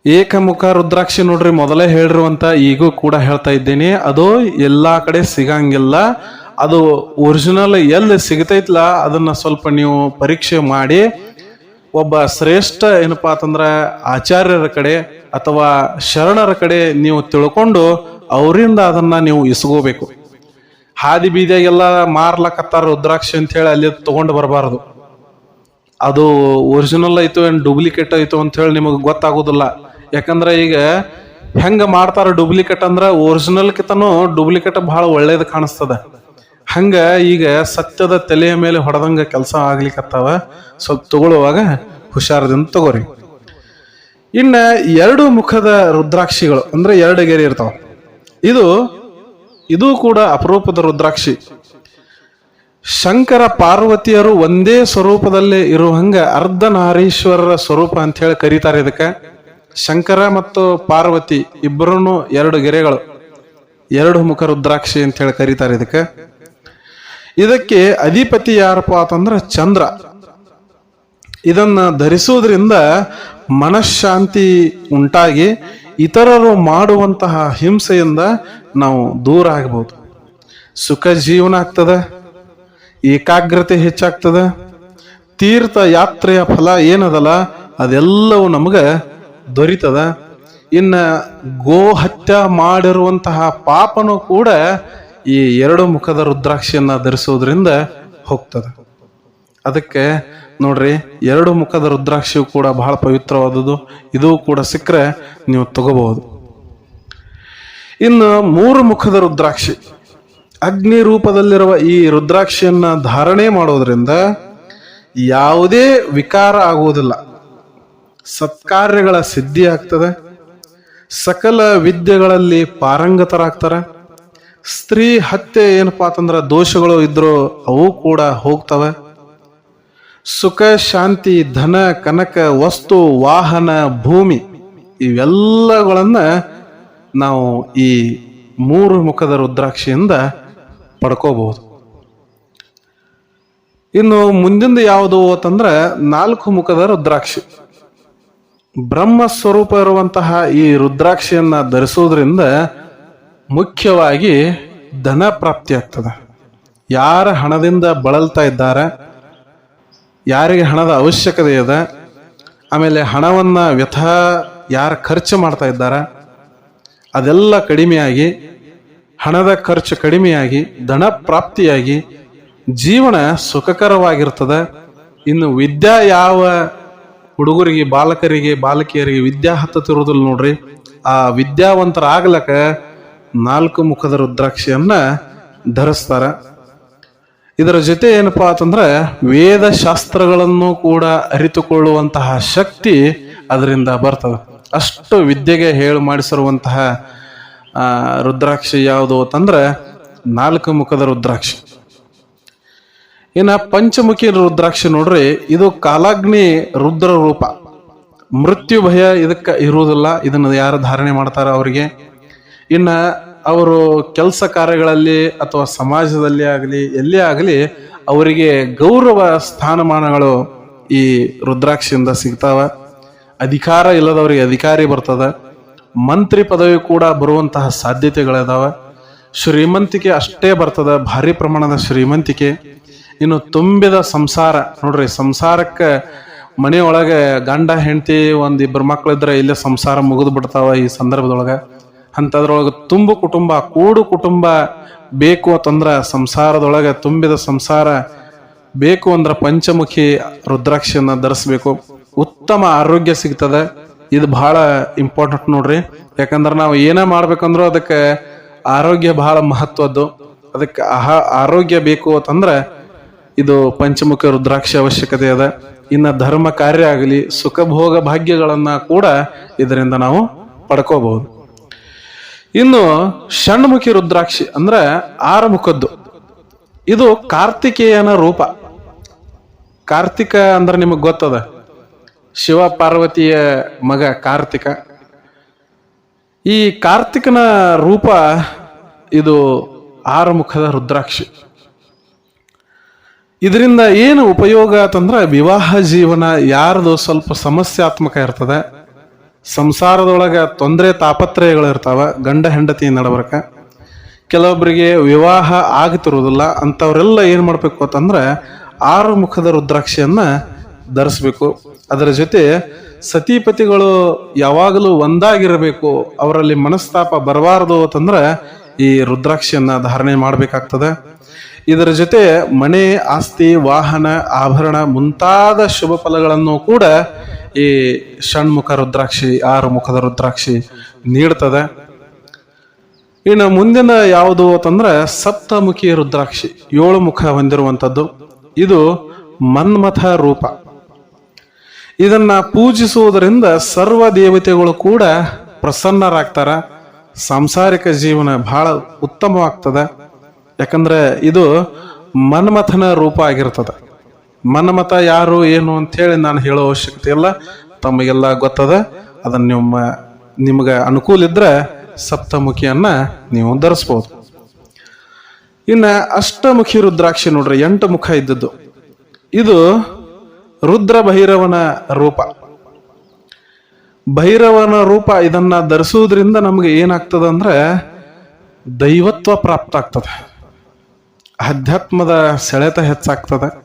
ಏಕಮುಖ ರುದ್ರಾಕ್ಷಿ ನೋಡ್ರಿ, ಮೊದಲೇ ಹೇಳಿರುವಂತ ಈಗೂ ಕೂಡ ಹೇಳ್ತಾ ಇದ್ದೀನಿ. ಅದು ಎಲ್ಲಾ ಕಡೆ ಸಿಗಂಗಿಲ್ಲ. ಅದು ಒರಿಜಿನಲ್ ಎಲ್ಲಿ ಸಿಗತೈತ್ಲ, ಅದನ್ನ ಸ್ವಲ್ಪ ನೀವು ಪರೀಕ್ಷೆ ಮಾಡಿ. ಒಬ್ಬ ಶ್ರೇಷ್ಠ ಏನಪ್ಪಾ ಅಂತಂದ್ರ ಆಚಾರ್ಯರ ಕಡೆ ಅಥವಾ ಶರಣರ ಕಡೆ ನೀವು ತಿಳ್ಕೊಂಡು ಅವರಿಂದ ಅದನ್ನ ನೀವು ಇಸ್ಕೋಬೇಕು. ಹಾದಿ ಬೀದಿಯಾಗೆಲ್ಲ ಮಾರ್ಲಕತ್ತಾರ ರುದ್ರಾಕ್ಷಿ ಅಂತ ಹೇಳಿ ಅಲ್ಲಿ ತಗೊಂಡು ಬರಬಾರದು. ಅದು ಒರಿಜಿನಲ್ ಐತೋ ಏನು ಡೂಪ್ಲಿಕೇಟ್ ಐತೋ ಅಂತ ಹೇಳಿ ನಿಮಗೆ ಗೊತ್ತಾಗೋದಿಲ್ಲ. ಯಾಕಂದ್ರೆ ಈಗ ಹೆಂಗ ಮಾಡ್ತಾರ ಡೂಪ್ಲಿಕೇಟ್ ಅಂದ್ರೆ ಕಿತನು ಡೂಪ್ಲಿಕೇಟ್ ಬಹಳ ಒಳ್ಳೇದು ಕಾಣಿಸ್ತದ. ಹಂಗ ಈಗ ಸತ್ಯದ ತಲೆಯ ಮೇಲೆ ಹೊಡೆದಂಗ ಕೆಲಸ ಆಗ್ಲಿಕ್ಕತ್ತಾವ ಸ್ವಲ್ಪ ತಗೊಳ್ಳುವಾಗ ಹುಷಾರದಿಂದ ತಗೋರಿ. ಇನ್ನ ಎರಡು ಮುಖದ ರುದ್ರಾಕ್ಷಿಗಳು, ಅಂದ್ರೆ ಎರಡು ಗೆರೆ ಇರ್ತಾವ. ಇದು ಇದು ಕೂಡ ಅಪರೂಪದ ರುದ್ರಾಕ್ಷಿ. ಶಂಕರ ಪಾರ್ವತಿಯರು ಒಂದೇ ಸ್ವರೂಪದಲ್ಲಿ ಇರುವಂಗ ಅರ್ಧನಾರೀಶ್ವರರ ಸ್ವರೂಪ ಅಂತ ಹೇಳಿ ಕರೀತಾರೆ ಇದಕ್ಕೆ. ಶಂಕರ ಮತ್ತು ಪಾರ್ವತಿ ಇಬ್ಬರೂ ಎರಡು ಗೆರೆಗಳು, ಎರಡು ಮುಖ ರುದ್ರಾಕ್ಷಿ ಅಂತ ಹೇಳಿ ಕರೀತಾರೆ ಇದಕ್ಕೆ. ಇದಕ್ಕೆ ಅಧಿಪತಿ ಯಾರಪ್ಪ ಅಂತಂದ್ರೆ ಚಂದ್ರ. ಇದನ್ನ ಧರಿಸುವುದರಿಂದ ಮನಃಶಾಂತಿ ಉಂಟಾಗಿ ಇತರರು ಮಾಡುವಂತಹ ಹಿಂಸೆಯಿಂದ ನಾವು ದೂರ ಆಗ್ಬೋದು. ಸುಖ ಜೀವನ ಆಗ್ತದೆ, ಏಕಾಗ್ರತೆ ಹೆಚ್ಚಾಗ್ತದೆ, ತೀರ್ಥ ಯಾತ್ರೆಯ ಫಲ ಏನದಲ್ಲ, ಅದೆಲ್ಲವೂ ನಮಗೆ ದೊರೀತದ. ಇನ್ನು ಗೋ ಹತ್ಯ ಮಾಡಿರುವಂತಹ ಪಾಪನು ಕೂಡ ಈ ಎರಡು ಮುಖದ ರುದ್ರಾಕ್ಷಿಯನ್ನು ಧರಿಸೋದ್ರಿಂದ ಹೋಗ್ತದೆ. ಅದಕ್ಕೆ ನೋಡ್ರಿ, ಎರಡು ಮುಖದ ರುದ್ರಾಕ್ಷಿಯು ಕೂಡ ಬಹಳ ಪವಿತ್ರವಾದದ್ದು. ಇದು ಕೂಡ ಸಿಕ್ಕರೆ ನೀವು ತಗೋಬಹುದು. ಇನ್ನು ಮೂರು ಮುಖದ ರುದ್ರಾಕ್ಷಿ. ಅಗ್ನಿ ರೂಪದಲ್ಲಿರುವ ಈ ರುದ್ರಾಕ್ಷಿಯನ್ನು ಧಾರಣೆ ಮಾಡೋದ್ರಿಂದ ಯಾವುದೇ ವಿಕಾರ ಆಗುವುದಿಲ್ಲ. ಸತ್ಕಾರ್ಯಗಳ ಸಿದ್ಧಿ ಆಗ್ತದೆ. ಸಕಲ ವಿದ್ಯೆಗಳಲ್ಲಿ ಪಾರಂಗತರಾಗ್ತಾರೆ. ಸ್ತ್ರೀ ಹತ್ಯೆ ಏನಪ್ಪಾ ಅಂತಂದ್ರೆ ದೋಷಗಳು ಇದ್ರು ಅವು ಕೂಡ ಹೋಗ್ತವೆ. ಸುಖ, ಶಾಂತಿ, ಧನ, ಕನಕ, ವಸ್ತು, ವಾಹನ, ಭೂಮಿ ಇವೆಲ್ಲಗಳನ್ನ ನಾವು ಈ ಮೂರು ಮುಖದ ರುದ್ರಾಕ್ಷಿಯಿಂದ ಪಡ್ಕೋಬಹುದು. ಇನ್ನು ಮುಂದಿಂದ ಯಾವುದು ಅಂತಂದ್ರೆ ನಾಲ್ಕು ಮುಖದ ರುದ್ರಾಕ್ಷಿ. ಬ್ರಹ್ಮ ಸ್ವರೂಪ ಇರುವಂತಹ ಈ ರುದ್ರಾಕ್ಷಿಯನ್ನ ಧರಿಸೋದ್ರಿಂದ ಮುಖ್ಯವಾಗಿ ಧನ ಪ್ರಾಪ್ತಿ ಆಗ್ತದೆ. ಯಾರ ಹಣದಿಂದ ಬಳಲ್ತಾ ಇದ್ದಾರೆ, ಯಾರಿಗೆ ಹಣದ ಅವಶ್ಯಕತೆ ಇದೆ, ಆಮೇಲೆ ಹಣವನ್ನ ವ್ಯಥ ಯಾರು ಖರ್ಚು ಮಾಡ್ತಾ ಇದ್ದಾರೆ, ಅದೆಲ್ಲ ಕಡಿಮೆಯಾಗಿ, ಹಣದ ಖರ್ಚು ಕಡಿಮೆಯಾಗಿ, ಧನ ಪ್ರಾಪ್ತಿಯಾಗಿ ಜೀವನ ಸುಖಕರವಾಗಿರ್ತದೆ. ಇನ್ನು ವಿದ್ಯಾ ಯಾವ ಹುಡುಗರಿಗೆ, ಬಾಲಕರಿಗೆ, ಬಾಲಕಿಯರಿಗೆ ವಿದ್ಯಾ ಹತ್ತತಿರೋದಿಲ್ಲ ನೋಡ್ರಿ. ಆ ವಿದ್ಯಾವಂತರಾಗ್ಲಕ ನಾಲ್ಕು ಮುಖದ ರುದ್ರಾಕ್ಷಿಯನ್ನ ಧರಿಸ್ತಾರ. ಇದರ ಜೊತೆ ಏನಪ್ಪಾ ಅಂತಂದ್ರೆ ವೇದ ಶಾಸ್ತ್ರಗಳನ್ನು ಕೂಡ ಅರಿತುಕೊಳ್ಳುವಂತಹ ಶಕ್ತಿ ಅದರಿಂದ ಬರ್ತದೆ. ಅಷ್ಟು ವಿದ್ಯೆಗೆ ಹೇಳು ಮಾಡಿಸಿರುವಂತಹ ರುದ್ರಾಕ್ಷಿ ಯಾವುದು ಅಂತಂದ್ರೆ ನಾಲ್ಕು ಮುಖದ ರುದ್ರಾಕ್ಷಿ. ಇನ್ನ ಪಂಚಮುಖಿ ರುದ್ರಾಕ್ಷಿ ನೋಡ್ರಿ, ಇದು ಕಾಲಾಗ್ನಿ ರುದ್ರ ರೂಪ. ಮೃತ್ಯು ಭಯ ಇದಕ್ಕೆ ಇರುವುದಿಲ್ಲ, ಇದನ್ನು ಯಾರು ಧಾರಣೆ ಮಾಡ್ತಾರ ಅವರಿಗೆ. ಇನ್ನ ಅವರು ಕೆಲಸ ಕಾರ್ಯಗಳಲ್ಲಿ ಅಥವಾ ಸಮಾಜದಲ್ಲಿ ಆಗಲಿ, ಎಲ್ಲೇ ಆಗಲಿ ಅವರಿಗೆ ಗೌರವ ಸ್ಥಾನಮಾನಗಳು ಈ ರುದ್ರಾಕ್ಷಿಯಿಂದ ಸಿಗ್ತಾವ. ಅಧಿಕಾರ ಇಲ್ಲದವರಿಗೆ ಅಧಿಕಾರಿ ಬರ್ತದ. ಮಂತ್ರಿ ಪದವಿ ಕೂಡ ಬರುವಂತಹ ಸಾಧ್ಯತೆಗಳಿದಾವ. ಶ್ರೀಮಂತಿಕೆ ಅಷ್ಟೇ ಬರ್ತದ, ಭಾರಿ ಪ್ರಮಾಣದ ಶ್ರೀಮಂತಿಕೆ. ಇನ್ನು ತುಂಬಿದ ಸಂಸಾರ. ನೋಡ್ರಿ, ಸಂಸಾರಕ್ಕೆ ಮನೆಯೊಳಗೆ ಗಂಡ, ಹೆಂಡತಿ ಒಂದು ಇಬ್ಬರು ಮಕ್ಳಿದ್ರೆ ಇಲ್ಲೇ ಸಂಸಾರ ಮುಗಿದು ಬಿಡ್ತಾವ ಈ ಸಂದರ್ಭದೊಳಗೆ. ಅಂಥದ್ರೊಳಗೆ ತುಂಬು ಕುಟುಂಬ, ಕೂಡು ಕುಟುಂಬ ಬೇಕು ಅಂತಂದ್ರ ಸಂಸಾರದೊಳಗೆ ತುಂಬಿದ ಸಂಸಾರ ಬೇಕು ಅಂದ್ರೆ ಪಂಚಮುಖಿ ರುದ್ರಾಕ್ಷಿಯನ್ನ ಧರಿಸ್ಬೇಕು. ಉತ್ತಮ ಆರೋಗ್ಯ ಸಿಗ್ತದೆ. ಇದು ಬಹಳ ಇಂಪಾರ್ಟೆಂಟ್ ನೋಡ್ರಿ. ಯಾಕಂದ್ರೆ ನಾವು ಏನೇ ಮಾಡ್ಬೇಕಂದ್ರೂ ಅದಕ್ಕೆ ಆರೋಗ್ಯ ಬಹಳ ಮಹತ್ವದ್ದು. ಅದಕ್ಕೆ ಆಹಾ, ಆರೋಗ್ಯ ಬೇಕು ಅಂತಂದ್ರೆ ಇದು ಪಂಚಮುಖ ರುದ್ರಾಕ್ಷಿ ಅವಶ್ಯಕತೆ ಅದ. ಇನ್ನ ಧರ್ಮ ಕಾರ್ಯ ಆಗಲಿ ಸುಖ ಭೋಗ ಭಾಗ್ಯಗಳನ್ನ ಕೂಡ ಇದರಿಂದ ನಾವು ಪಡ್ಕೋಬಹುದು. ಇನ್ನು ಷಣ್ಮುಖಿ ರುದ್ರಾಕ್ಷಿ ಅಂದ್ರೆ ಆರು ಮುಖದ್ದು ಇದು ಕಾರ್ತಿಕೇಯನ ರೂಪ. ಕಾರ್ತಿಕ ಅಂದ್ರೆ ನಿಮಗೆ ಗೊತ್ತದ? ಶಿವ ಪಾರ್ವತಿಯ ಮಗ ಕಾರ್ತಿಕ. ಈ ಕಾರ್ತಿಕನ ರೂಪ ಇದು ಆರು ಮುಖದ ರುದ್ರಾಕ್ಷಿ. ಇದರಿಂದ ಏನು ಉಪಯೋಗ ಅಂತಂದ್ರೆ ವಿವಾಹ ಜೀವನ ಯಾರದು ಸ್ವಲ್ಪ ಸಮಸ್ಯಾತ್ಮಕ ಇರ್ತದೆ. ಸಂಸಾರದೊಳಗೆ ತೊಂದರೆ ತಾಪತ್ರಯಗಳು ಇರ್ತಾವ ಗಂಡ ಹೆಂಡತಿ ನಡಬರ್ಕ. ಕೆಲವೊಬ್ಬರಿಗೆ ವಿವಾಹ ಆಗ್ತಿರುವುದಿಲ್ಲ ಅಂಥವರೆಲ್ಲ ಏನು ಮಾಡಬೇಕು ಅಂತಂದ್ರೆ ಆರು ಮುಖದ ರುದ್ರಾಕ್ಷಿಯನ್ನು ಧರಿಸ್ಬೇಕು. ಅದರ ಜೊತೆ ಸತಿಪತಿಗಳು ಯಾವಾಗಲೂ ಒಂದಾಗಿರಬೇಕು, ಅವರಲ್ಲಿ ಮನಸ್ತಾಪ ಬರಬಾರದು ಅಂತಂದ್ರೆ ಈ ರುದ್ರಾಕ್ಷಿಯನ್ನು ಧಾರಣೆ ಮಾಡಬೇಕಾಗ್ತದೆ. ಇದರ ಜೊತೆ ಮನೆ ಆಸ್ತಿ, ವಾಹನ, ಆಭರಣ ಮುಂತಾದ ಶುಭ ಫಲಗಳನ್ನು ಕೂಡ ಈ ಷಣ್ಮುಖ ರುದ್ರಾಕ್ಷಿ ಆರು ಮುಖದ ರುದ್ರಾಕ್ಷಿ ನೀಡ್ತದೆ. ಇನ್ನು ಮುಂದಿನ ಯಾವುದು ಅಂತಂದ್ರೆ ಸಪ್ತಮುಖಿ ರುದ್ರಾಕ್ಷಿ, ಏಳು ಮುಖ ಹೊಂದಿರುವಂಥದ್ದು. ಇದು ಮನ್ಮಥ ರೂಪ. ಇದನ್ನ ಪೂಜಿಸುವುದರಿಂದ ಸರ್ವ ದೇವತೆಗಳು ಕೂಡ ಪ್ರಸನ್ನರಾಗ್ತಾರ. ಸಾಂಸಾರಿಕ ಜೀವನ ಬಹಳ ಉತ್ತಮವಾಗ್ತದ. ಯಾಕಂದ್ರೆ ಇದು ಮನ್ಮಥನ ರೂಪ ಆಗಿರ್ತದೆ. ಮನ್ಮಥ ಯಾರು, ಏನು ಅಂತ ಹೇಳಿ ನಾನು ಹೇಳೋ ಅವಶ್ಯಕತೆ ಇಲ್ಲ. ತಮಗೆಲ್ಲ ಗೊತ್ತದ. ಅದನ್ನ ನಿಮ್ಮ ನಿಮಗೆ ಅನುಕೂಲ ಇದ್ರೆ ಸಪ್ತಮುಖಿಯನ್ನ ನೀವು ಧರಿಸ್ಬೋದು. ಇನ್ನ ಅಷ್ಟಮುಖಿ ರುದ್ರಾಕ್ಷಿ ನೋಡ್ರಿ, ಎಂಟು ಮುಖ ಇದ್ದದ್ದು. ಇದು ರುದ್ರ ಭೈರವನ ರೂಪ. ಭೈರವನ ರೂಪ ಇದನ್ನ ಧರಿಸುವುದರಿಂದ ನಮ್ಗೆ ಏನಾಗ್ತದೆ ಅಂದ್ರೆ ದೈವತ್ವ ಪ್ರಾಪ್ತ ಆಗ್ತದೆ. ಅಧ್ಯಾತ್ಮದ ಸೆಳೆತ ಹೆಚ್ಚಾಗ್ತದೆ.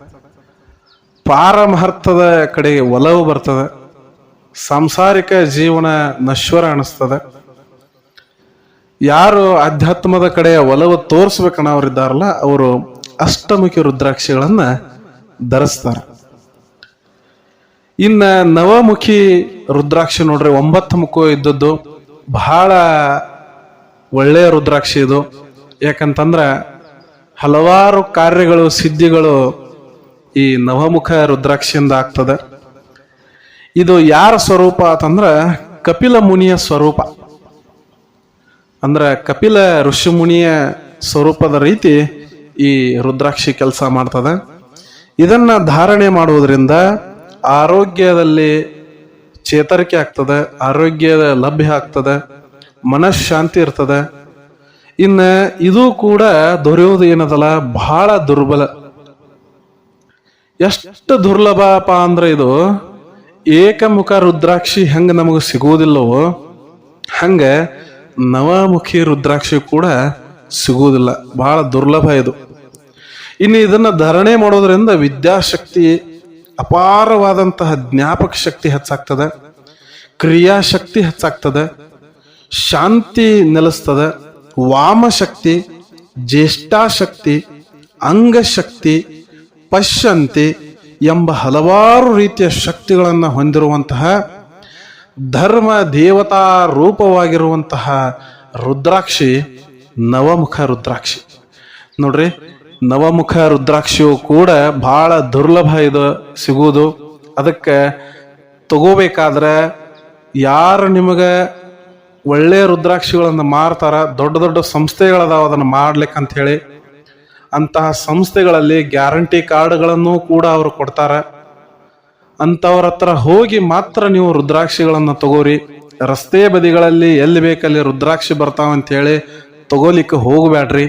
ಪಾರಮಾರ್ಥದ ಕಡೆಗೆ ಒಲವು ಬರ್ತದೆ. ಸಾಂಸಾರಿಕ ಜೀವನ ನಶ್ವರ ಅನಿಸ್ತದೆ. ಯಾರು ಅಧ್ಯಾತ್ಮದ ಕಡೆ ಒಲವು ತೋರಿಸ್ಬೇಕನ್ನೋರಿದ್ದಾರಲ್ಲ ಅವರು ಅಷ್ಟಮುಖಿ ರುದ್ರಾಕ್ಷಿಗಳನ್ನು ಧರಿಸ್ತಾರೆ. ಇನ್ನ ನವಮುಖಿ ರುದ್ರಾಕ್ಷಿ ನೋಡ್ರಿ, ಒಂಬತ್ತು ಮುಖ ಇದ್ದದ್ದು. ಬಹಳ ಒಳ್ಳೆಯ ರುದ್ರಾಕ್ಷಿ ಇದು. ಯಾಕಂತಂದ್ರೆ ಹಲವಾರು ಕಾರ್ಯಗಳು, ಸಿದ್ಧಿಗಳು ಈ ನವಮುಖ ರುದ್ರಾಕ್ಷಿಯಿಂದ ಆಗ್ತದೆ. ಇದು ಯಾರ ಸ್ವರೂಪ ಅಂತಂದ್ರೆ ಕಪಿಲ ಮುನಿಯ ಸ್ವರೂಪ. ಅಂದ್ರೆ ಕಪಿಲ ಋಷಿಮುನಿಯ ಸ್ವರೂಪದ ರೀತಿ ಈ ರುದ್ರಾಕ್ಷಿ ಕೆಲಸ ಮಾಡ್ತದೆ. ಇದನ್ನ ಧಾರಣೆ ಮಾಡುವುದರಿಂದ ಆರೋಗ್ಯದಲ್ಲಿ ಚೇತರಿಕೆ ಆಗ್ತದೆ, ಆರೋಗ್ಯದ ಲಭ್ಯ ಆಗ್ತದೆ, ಮನಃಶಾಂತಿ ಇರ್ತದೆ. ಇನ್ನ ಇದು ಕೂಡ ದೊರೆಯೋದು ಏನದಲ್ಲ, ಬಹಳ ದುರ್ಬಲ. ಎಷ್ಟು ದುರ್ಲಭಪ್ಪ ಅಂದ್ರೆ ಇದು, ಏಕಮುಖ ರುದ್ರಾಕ್ಷಿ ಹೆಂಗೆ ನಮಗೆ ಸಿಗುವುದಿಲ್ಲವೋ, ಹಂಗೆ ನವಮುಖಿ ರುದ್ರಾಕ್ಷಿ ಕೂಡ ಸಿಗುವುದಿಲ್ಲ, ಬಹಳ ದುರ್ಲಭ ಇದು. ಇನ್ನು ಇದನ್ನ ಧಾರಣೆ ಮಾಡೋದ್ರಿಂದ ವಿದ್ಯಾಶಕ್ತಿ ಅಪಾರವಾದಂತಹ ಜ್ಞಾಪಕ ಶಕ್ತಿ ಹೆಚ್ಚಾಗ್ತದೆ, ಕ್ರಿಯಾಶಕ್ತಿ ಹೆಚ್ಚಾಗ್ತದೆ, ಶಾಂತಿ ನೆಲೆಸ್ತದೆ, ವಾಮಶಕ್ತಿ, ಜ್ಯೇಷ್ಠಾಶಕ್ತಿ, ಅಂಗಶಕ್ತಿ, ಪಶ್ಯಂತಿ ಎಂಬ ಹಲವಾರು ರೀತಿಯ ಶಕ್ತಿಗಳನ್ನು ಹೊಂದಿರುವಂತಹ ಧರ್ಮ ದೇವತಾ ರೂಪವಾಗಿರುವಂತಹ ರುದ್ರಾಕ್ಷಿ, ನವಮುಖ ರುದ್ರಾಕ್ಷಿ. ನೋಡ್ರಿ ನವಮುಖ ರುದ್ರಾಕ್ಷಿಯು ಕೂಡ ಬಹಳ ದುರ್ಲಭ ಇದು ಸಿಗುವುದು. ಅದಕ್ಕೆ ತಗೋಬೇಕಾದ್ರೆ ಯಾರು ನಿಮಗೆ ಒಳ್ಳೆಯ ರುದ್ರಾಕ್ಷಿಗಳನ್ನು ಮಾರ್ತಾರ, ದೊಡ್ಡ ದೊಡ್ಡ ಸಂಸ್ಥೆಗಳದಾವ ಅದನ್ನು ಮಾಡ್ಲಿಕ್ಕೆ ಅಂತ ಹೇಳಿ ಅಂತಹ ಸಂಸ್ಥೆಗಳಲ್ಲಿ ಗ್ಯಾರಂಟಿ ಕಾರ್ಡ್ಗಳನ್ನು ಕೂಡ ಅವರು ಕೊಡ್ತಾರೆ. ಅಂಥವ್ರ ಹತ್ರ ಹೋಗಿ ಮಾತ್ರ ನೀವು ರುದ್ರಾಕ್ಷಿಗಳನ್ನು ತಗೋರಿ. ರಸ್ತೆ ಬದಿಗಳಲ್ಲಿ ಎಲ್ಲಿ ಬೇಕಲ್ಲಿ ರುದ್ರಾಕ್ಷಿ ಬರ್ತಾವ ಅಂತ ಹೇಳಿ ತಗೋಲಿಕ್ಕೆ ಹೋಗಬೇಡ್ರಿ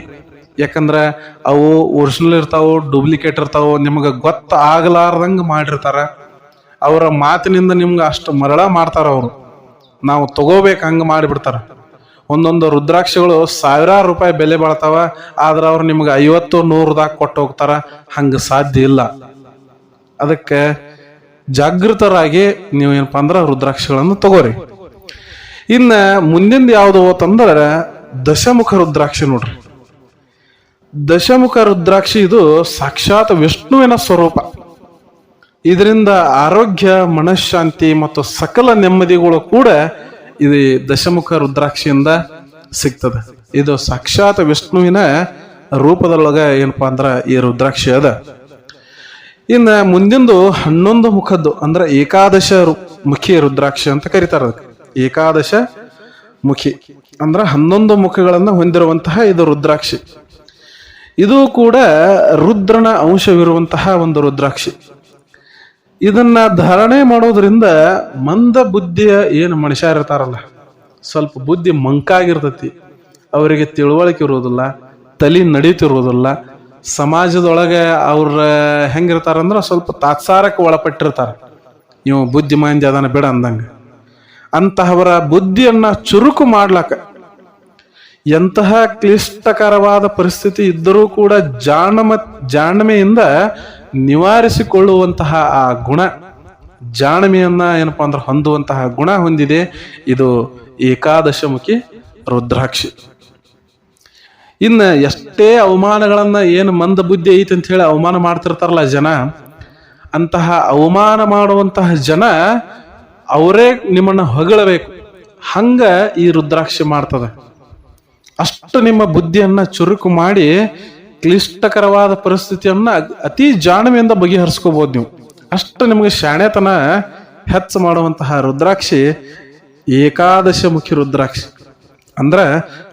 ಯಾಕಂದ್ರೆ ಅವು ಒರಿಜಿನಲ್ ಇರ್ತಾವು ಡೂಪ್ಲಿಕೇಟ್ ಇರ್ತಾವೆ, ನಿಮಗೆ ಗೊತ್ತ ಆಗಲಾರ್ದಂಗೆ ಮಾಡಿರ್ತಾರೆ. ಅವರ ಮಾತಿನಿಂದ ನಿಮ್ಗೆ ಅಷ್ಟು ಮರಳ ಮಾಡ್ತಾರೆ ಅವರು. ನಾವು ತಗೋಬೇಕು ಹಂಗೆ ಮಾಡಿಬಿಡ್ತಾರೆ. ಒಂದೊಂದು ರುದ್ರಾಕ್ಷಿಗಳು ಸಾವಿರಾರು ರೂಪಾಯಿ ಬೆಲೆ ಬಾಳ್ತಾವ, ಆದ್ರೆ ಅವ್ರು ನಿಮ್ಗೆ ಐವತ್ತು, ನೂರದಾಗ ಕೊಟ್ಟು ಹೋಗ್ತಾರ. ಹಂಗೆ ಸಾಧ್ಯ ಇಲ್ಲ. ಅದಕ್ಕೆ ಜಾಗೃತರಾಗಿ ನೀವು ಏನಪ್ಪ ಅಂದ್ರೆ ರುದ್ರಾಕ್ಷಿಗಳನ್ನು ತಗೋರಿ. ಇನ್ನು ಮುಂದಿಂದು ಯಾವುದು ಅಂತಂದ್ರೆ ದಶಮುಖ ರುದ್ರಾಕ್ಷಿ ನೋಡ್ರಿ. ದಶಮುಖ ರುದ್ರಾಕ್ಷಿ ಇದು ಸಾಕ್ಷಾತ್ ವಿಷ್ಣುವಿನ ಸ್ವರೂಪ. ಇದರಿಂದ ಆರೋಗ್ಯ, ಮನಃಶಾಂತಿ ಮತ್ತು ಸಕಲ ನೆಮ್ಮದಿಗಳು ಕೂಡ ಇದು ದಶಮುಖ ರುದ್ರಾಕ್ಷಿಯಿಂದ ಸಿಗ್ತದೆ. ಇದು ಸಾಕ್ಷಾತ್ ವಿಷ್ಣುವಿನ ರೂಪದೊಳಗೆ ಏನಪ್ಪಾ ಅಂದ್ರೆ ಈ ರುದ್ರಾಕ್ಷಿ ಅದ. ಇನ್ನು ಮುಂದಿಂದು ಹನ್ನೊಂದು ಮುಖದ್ದು ಅಂದ್ರೆ ಏಕಾದಶ ಮುಖಿ ರುದ್ರಾಕ್ಷಿ ಅಂತ ಕರೀತಾರ ಏಕಾದಶ ಮುಖಿ. ಅಂದ್ರೆ ಹನ್ನೊಂದು ಮುಖಗಳನ್ನು ಹೊಂದಿರುವಂತಹ ಇದು ರುದ್ರಾಕ್ಷಿ. ಇದು ಕೂಡ ರುದ್ರನ ಅಂಶವಿರುವಂತಹ ಒಂದು ರುದ್ರಾಕ್ಷಿ. ಇದನ್ನ ಧಾರಣೆ ಮಾಡೋದ್ರಿಂದ ಮಂದ ಬುದ್ಧಿಯ ಏನು ಮನುಷ್ಯ ಇರ್ತಾರಲ್ಲ, ಸ್ವಲ್ಪ ಬುದ್ಧಿ ಮಂಕಾಗಿರ್ತತಿ. ಅವರಿಗೆ ತಿಳುವಳಿಕೆ ಇರುವುದಿಲ್ಲ, ತಲೆ ನಡೀತಿರೋದಿಲ್ಲ ಸಮಾಜದೊಳಗೆ ಅವ್ರ ಹೆಂಗಿರ್ತಾರಂದ್ರೆ ಸ್ವಲ್ಪ ತಾತ್ಸಾರಕ್ಕೆ ಒಳಪಟ್ಟಿರ್ತಾರೆ. ಇವು ಬುದ್ಧಿಮಾಂದ್ಯ ಅದನ್ನ ಬಿಡ ಅಂದಂಗೆ. ಅಂತಹವರ ಬುದ್ಧಿಯನ್ನು ಚುರುಕು ಮಾಡ್ಲಾಕ ಎಂತಹ ಕ್ಲಿಷ್ಟಕರವಾದ ಪರಿಸ್ಥಿತಿ ಇದ್ದರೂ ಕೂಡ ಜಾಣಮ, ಜಾಣ್ಮೆಯಿಂದ ನಿವಾರಿಸಿಕೊಳ್ಳುವಂತಹ ಆ ಗುಣ, ಜಾಣ್ಮೆಯನ್ನ ಏನಪ್ಪಾ ಅಂದ್ರೆ ಹೊಂದುವಂತಹ ಗುಣ ಹೊಂದಿದೆ. ಇದು ಏಕಾದಶಮುಖಿ ರುದ್ರಾಕ್ಷಿ. ಇನ್ನು ಎಷ್ಟೇ ಅವಮಾನಗಳನ್ನ ಏನು ಮಂದ ಬುದ್ಧಿ ಐತಿ ಅಂತ ಹೇಳಿ ಅವಮಾನ ಮಾಡ್ತಿರ್ತಾರಲ್ಲ ಜನ, ಅಂತಹ ಅವಮಾನ ಮಾಡುವಂತಹ ಜನ ಅವರೇ ನಿಮ್ಮನ್ನ ಹೊಗಳಬೇಕು. ಹಂಗ ಈ ರುದ್ರಾಕ್ಷಿ ಮಾಡ್ತದೆ. ಅಷ್ಟು ನಿಮ್ಮ ಬುದ್ಧಿಯನ್ನ ಚುರುಕು ಮಾಡಿ ಕ್ಲಿಷ್ಟಕರವಾದ ಪರಿಸ್ಥಿತಿಯನ್ನ ಅತಿ ಜಾಣವೆಯಿಂದ ಬಗೆಹರಿಸ್ಕೋಬಹುದು ನೀವು. ಅಷ್ಟು ನಿಮಗೆ ಶಾಣೆತನ ಹೆಚ್ಚು ಮಾಡುವಂತಹ ರುದ್ರಾಕ್ಷಿ ಏಕಾದಶ ಮುಖಿ ರುದ್ರಾಕ್ಷಿ. ಅಂದ್ರೆ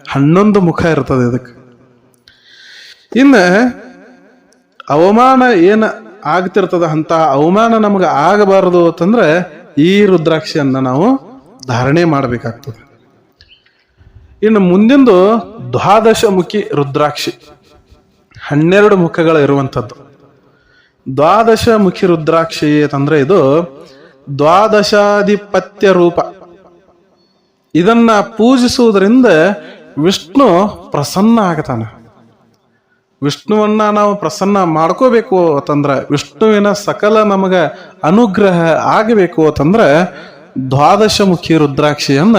ಹನ್ನೊಂದು ಮುಖ ಇರ್ತದೆ ಇದಕ್ಕೆ. ಇನ್ನು ಅವಮಾನ ಏನ ಆಗ್ತಿರ್ತದ ಅಂತ ಅವಮಾನ ನಮಗೆ ಆಗಬಾರದು ಅಂತಂದ್ರೆ ಈ ರುದ್ರಾಕ್ಷಿಯನ್ನ ನಾವು ಧಾರಣೆ ಮಾಡಬೇಕಾಗ್ತದೆ. ಇನ್ನು ಮುಂದಿಂದು ದ್ವಾದಶ ಮುಖಿ ರುದ್ರಾಕ್ಷಿ. ಹನ್ನೆರಡು ಮುಖಗಳು ಇರುವಂಥದ್ದು. ದ್ವಾದಶ ಮುಖಿ ರುದ್ರಾಕ್ಷಿ ಅಂತಂದ್ರೆ ಇದು ದ್ವಾದಶಾಧಿಪತ್ಯ ರೂಪ. ಇದನ್ನ ಪೂಜಿಸುವುದರಿಂದ ವಿಷ್ಣು ಪ್ರಸನ್ನ ಆಗ್ತಾನೆ. ವಿಷ್ಣುವನ್ನ ನಾವು ಪ್ರಸನ್ನ ಮಾಡ್ಕೋಬೇಕು ಅಂತಂದ್ರೆ, ವಿಷ್ಣುವಿನ ಸಕಲ ನಮಗ ಅನುಗ್ರಹ ಆಗಬೇಕು ಅಂತಂದ್ರೆ ದ್ವಾದಶ ಮುಖಿ ರುದ್ರಾಕ್ಷಿಯನ್ನ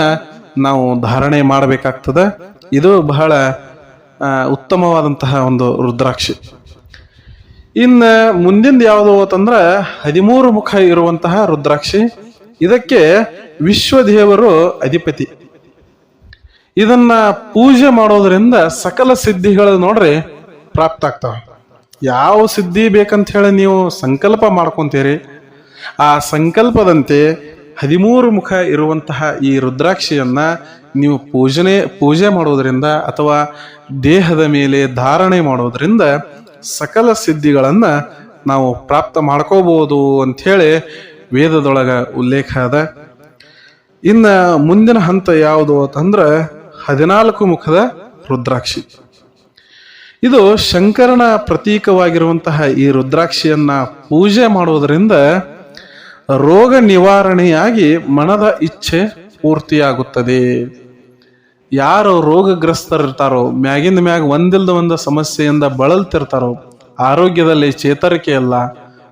ನಾವು ಧಾರಣೆ ಮಾಡಬೇಕಾಗ್ತದೆ. ಇದು ಬಹಳ ಉತ್ತಮವಾದಂತಹ ಒಂದು ರುದ್ರಾಕ್ಷಿ. ಇನ್ನು ಮುಂದಿಂದು ಯಾವುದು ಅಂತಂದ್ರೆ ಹದಿಮೂರು ಮುಖ ಇರುವಂತಹ ರುದ್ರಾಕ್ಷಿ. ಇದಕ್ಕೆ ವಿಶ್ವದೇವರು ಅಧಿಪತಿ. ಇದನ್ನ ಪೂಜೆ ಮಾಡೋದ್ರಿಂದ ಸಕಲ ಸಿದ್ಧಿಗಳು ನೋಡ್ರಿ ಪ್ರಾಪ್ತ ಆಗ್ತಾವ. ಯಾವ ಸಿದ್ಧಿ ಬೇಕಂತ ಹೇಳಿ ನೀವು ಸಂಕಲ್ಪ ಮಾಡ್ಕೊಂತೀರಿ. ಆ ಸಂಕಲ್ಪದಂತೆ ಹದಿಮೂರು ಮುಖ ಇರುವಂತಹ ಈ ರುದ್ರಾಕ್ಷಿಯನ್ನು ನೀವು ಪೂಜನೆ, ಪೂಜೆ ಮಾಡೋದರಿಂದ ಅಥವಾ ದೇಹದ ಮೇಲೆ ಧಾರಣೆ ಮಾಡೋದರಿಂದ ಸಕಲ ಸಿದ್ಧಿಗಳನ್ನು ನಾವು ಪ್ರಾಪ್ತ ಮಾಡ್ಕೋಬಹುದು ಅಂಥೇಳಿ ವೇದದೊಳಗೆ ಉಲ್ಲೇಖ ಅದ. ಇನ್ನು ಮುಂದಿನ ಹಂತ ಯಾವುದು ಅಂತಂದ್ರೆ ಹದಿನಾಲ್ಕು ಮುಖದ ರುದ್ರಾಕ್ಷಿ. ಇದು ಶಂಕರನ ಪ್ರತೀಕವಾಗಿರುವಂತಹ ಈ ರುದ್ರಾಕ್ಷಿಯನ್ನ ಪೂಜೆ ಮಾಡುವುದರಿಂದ ರೋಗ ನಿವಾರಣೆಯಾಗಿ ಮನದ ಇಚ್ಛೆ ಪೂರ್ತಿಯಾಗುತ್ತದೆ. ಯಾರು ರೋಗಗ್ರಸ್ತರಿರ್ತಾರೋ, ಮ್ಯಾಗಿಂದ ಮ್ಯಾಗ ಒಂದಿಲ್ದ ಒಂದು ಸಮಸ್ಯೆಯಿಂದ ಬಳಲ್ತಿರ್ತಾರೋ, ಆರೋಗ್ಯದಲ್ಲಿ ಚೇತರಿಕೆ ಇಲ್ಲ,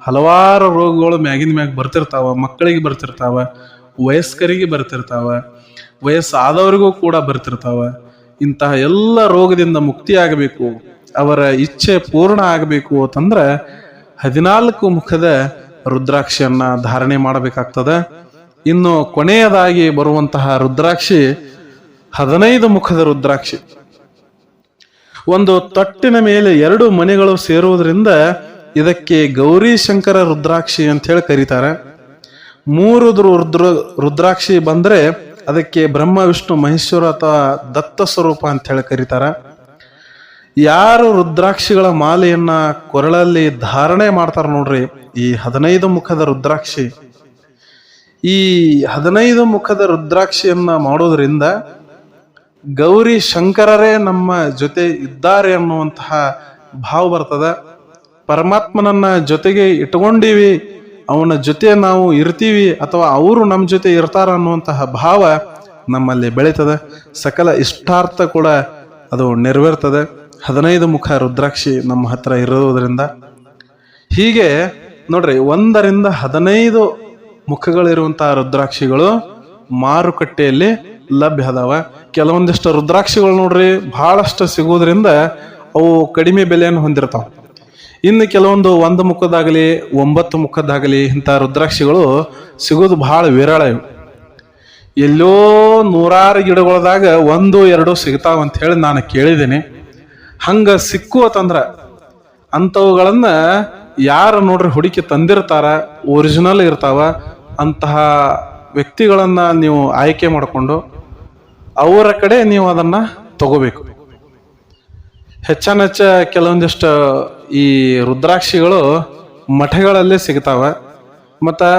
ಹಲವಾರು ರೋಗಗಳು ಮ್ಯಾಗಿಂದ ಮ್ಯಾಗ ಬರ್ತಿರ್ತಾವ, ಮಕ್ಕಳಿಗೆ ಬರ್ತಿರ್ತಾವ, ವಯಸ್ಕರಿಗೆ ಬರ್ತಿರ್ತಾವ, ವಯಸ್ಸಾದವರಿಗೂ ಕೂಡ ಬರ್ತಿರ್ತಾವ. ಇಂತಹ ಎಲ್ಲ ರೋಗದಿಂದ ಮುಕ್ತಿ ಆಗಬೇಕು ಅವರ ಇಚ್ಛೆ ಪೂರ್ಣ ಆಗಬೇಕು ಅಂತಂದ್ರೆ ಹದಿನಾಲ್ಕು ಮುಖದ ರುದ್ರಾಕ್ಷಿಯನ್ನ ಧಾರಣೆ ಮಾಡಬೇಕಾಗ್ತದೆ. ಇನ್ನು ಕೊನೆಯದಾಗಿ ಬರುವಂತಹ ರುದ್ರಾಕ್ಷಿ, ಹದಿನೈದು ಮುಖದ ರುದ್ರಾಕ್ಷಿ. ಒಂದು ತಟ್ಟಿನ ಮೇಲೆ ಎರಡು ಮನೆಗಳು ಸೇರುವುದರಿಂದ ಇದಕ್ಕೆ ಗೌರಿ ಶಂಕರ ರುದ್ರಾಕ್ಷಿ ಅಂತ ಹೇಳಿ ಕರೀತಾರೆ. ಮೂರು ರುದ್ರ, ರುದ್ರಾಕ್ಷಿ ಬಂದ್ರೆ ಅದಕ್ಕೆ ಬ್ರಹ್ಮ, ವಿಷ್ಣು, ಮಹೇಶ್ವರ ಅಥವಾ ದತ್ತ ಸ್ವರೂಪ ಅಂತ ಹೇಳಿ ಕರೀತಾರೆ. ಯಾರು ರುದ್ರಾಕ್ಷಿಗಳ ಮಾಲೆಯನ್ನ ಕೊರಳಲ್ಲಿ ಧಾರಣೆ ಮಾಡ್ತಾರ ನೋಡ್ರಿ? ಈ ಹದಿನೈದು ಮುಖದ ರುದ್ರಾಕ್ಷಿ. ಈ ಹದಿನೈದು ಮುಖದ ರುದ್ರಾಕ್ಷಿಯನ್ನ ಮಾಡೋದ್ರಿಂದ ಗೌರಿ ಶಂಕರರೇ ನಮ್ಮ ಜೊತೆ ಇದ್ದಾರೆ ಅನ್ನುವಂತಹ ಭಾವ ಬರ್ತದ. ಪರಮಾತ್ಮನನ್ನ ಜೊತೆಗೆ ಇಟ್ಕೊಂಡಿವಿ ಅವನ ಜೊತೆ ನಾವು ಇರ್ತೀವಿ ಅಥವಾ ಅವರು ನಮ್ಮ ಜೊತೆ ಇರ್ತಾರ ಅನ್ನುವಂತಹ ಭಾವ ನಮ್ಮಲ್ಲಿ ಬೆಳೀತದೆ. ಸಕಲ ಇಷ್ಟಾರ್ಥ ಕೂಡ ಅದು ನೆರವೇರ್ತದೆ. ಹದಿನೈದು ಮುಖ ರುದ್ರಾಕ್ಷಿ ನಮ್ಮ ಹತ್ರ ಇರೋದ್ರಿಂದ ಹೀಗೆ ನೋಡ್ರಿ, ಒಂದರಿಂದ ಹದಿನೈದು ಮುಖಗಳಿರುವಂತಹ ರುದ್ರಾಕ್ಷಿಗಳು ಮಾರುಕಟ್ಟೆಯಲ್ಲಿ ಲಭ್ಯ ಅದಾವ. ಕೆಲವೊಂದಿಷ್ಟು ರುದ್ರಾಕ್ಷಿಗಳು ನೋಡ್ರಿ, ಬಹಳಷ್ಟು ಸಿಗೋದ್ರಿಂದ ಅವು ಕಡಿಮೆ ಬೆಲೆಯನ್ನು ಹೊಂದಿರ್ತಾವ. ಇನ್ನು ಕೆಲವೊಂದು ಒಂದು ಮುಖದಾಗಲಿ, ಒಂಬತ್ತು ಮುಖದಾಗಲಿ ಇಂಥ ರುದ್ರಾಕ್ಷಿಗಳು ಸಿಗೋದು ಬಹಳ ವಿರಳ ಇವು. ಎಲ್ಲೋ ನೂರಾರು ಗಿಡಗಳದಾಗ ಒಂದು, ಎರಡು ಸಿಗ್ತಾವ ಅಂತ ಹೇಳಿ ನಾನು ಕೇಳಿದ್ದೀನಿ. ಹಂಗ ಸಿಕ್ಕುವತಂದ್ರ ಅಂಥವುಗಳನ್ನ ಯಾರು ನೋಡ್ರಿ ಹುಡುಕಿ ತಂದಿರ್ತಾರ ಒರಿಜಿನಲ್ ಇರ್ತಾವ, ಅಂತಹ ವ್ಯಕ್ತಿಗಳನ್ನ ನೀವು ಆಯ್ಕೆ ಮಾಡಿಕೊಂಡು ಅವರ ಕಡೆ ನೀವು ಅದನ್ನ ತಗೋಬೇಕು. ಹೆಚ್ಚಾನೆಚ್ಚ ಕೆಲವೊಂದಿಷ್ಟು ಈ ರುದ್ರಾಕ್ಷಿಗಳು ಮಠಗಳಲ್ಲಿ ಸಿಗ್ತಾವ, ಮತ್ತು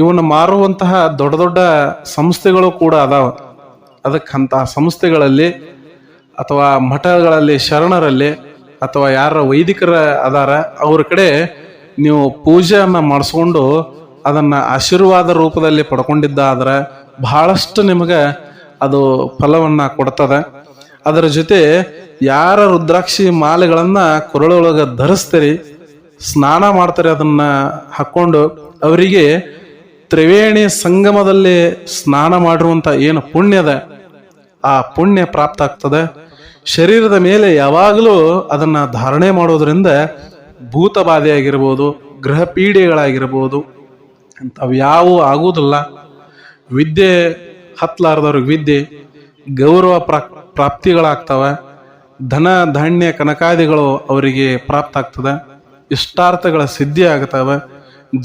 ಇವನ್ನ ಮಾರುವಂತಹ ದೊಡ್ಡ ದೊಡ್ಡ ಸಂಸ್ಥೆಗಳು ಕೂಡ ಅದಾವ. ಅದಕ್ಕಂತಹ ಸಂಸ್ಥೆಗಳಲ್ಲಿ ಅಥವಾ ಮಠಗಳಲ್ಲಿ ಶರಣರಲ್ಲಿ ಅಥವಾ ಯಾರ ವೈದಿಕರ ಅದಾರ, ಅವ್ರ ಕಡೆ ನೀವು ಪೂಜೆಯನ್ನು ಮಾಡಿಸ್ಕೊಂಡು ಅದನ್ನ ಆಶೀರ್ವಾದ ರೂಪದಲ್ಲಿ ಪಡ್ಕೊಂಡಿದ್ದಾದ್ರೆ ಬಹಳಷ್ಟು ನಿಮಗೆ ಅದು ಫಲವನ್ನ ಕೊಡ್ತದೆ. ಅದರ ಜೊತೆ ಯಾರ ರುದ್ರಾಕ್ಷಿ ಮಾಲೆಗಳನ್ನ ಕೊರಳೊಳಗ ಧರಿಸ್ತೀರಿ, ಸ್ನಾನ ಮಾಡ್ತಾರೆ ಅದನ್ನ ಹಾಕೊಂಡು ಅವರಿಗೆ ತ್ರಿವೇಣಿ ಸಂಗಮದಲ್ಲಿ ಸ್ನಾನ ಮಾಡಿರುವಂತ ಏನು ಪುಣ್ಯದ ಆ ಪುಣ್ಯ ಪ್ರಾಪ್ತ ಆಗ್ತದೆ. ಶರೀರದ ಮೇಲೆ ಯಾವಾಗಲೂ ಅದನ್ನು ಧಾರಣೆ ಮಾಡೋದ್ರಿಂದ ಭೂತ ಬಾಧೆ ಆಗಿರ್ಬೋದು ಗೃಹ ಪೀಡೆಗಳಾಗಿರ್ಬೋದು ಅಂಥವು ಯಾವೂ ಆಗುವುದಿಲ್ಲ. ವಿದ್ಯೆ ಹತ್ಲಾರ್ದವ್ರಿಗೆ ವಿದ್ಯೆ, ಗೌರವ ಪ್ರಾ, ಪ್ರಾಪ್ತಿಗಳಾಗ್ತವೆ. ಧನ, ಧಾನ್ಯ, ಕನಕಾದಿಗಳು ಅವರಿಗೆ ಪ್ರಾಪ್ತ ಆಗ್ತದೆ ಇಷ್ಟಾರ್ಥಗಳ ಸಿದ್ಧಿ ಆಗ್ತವೆ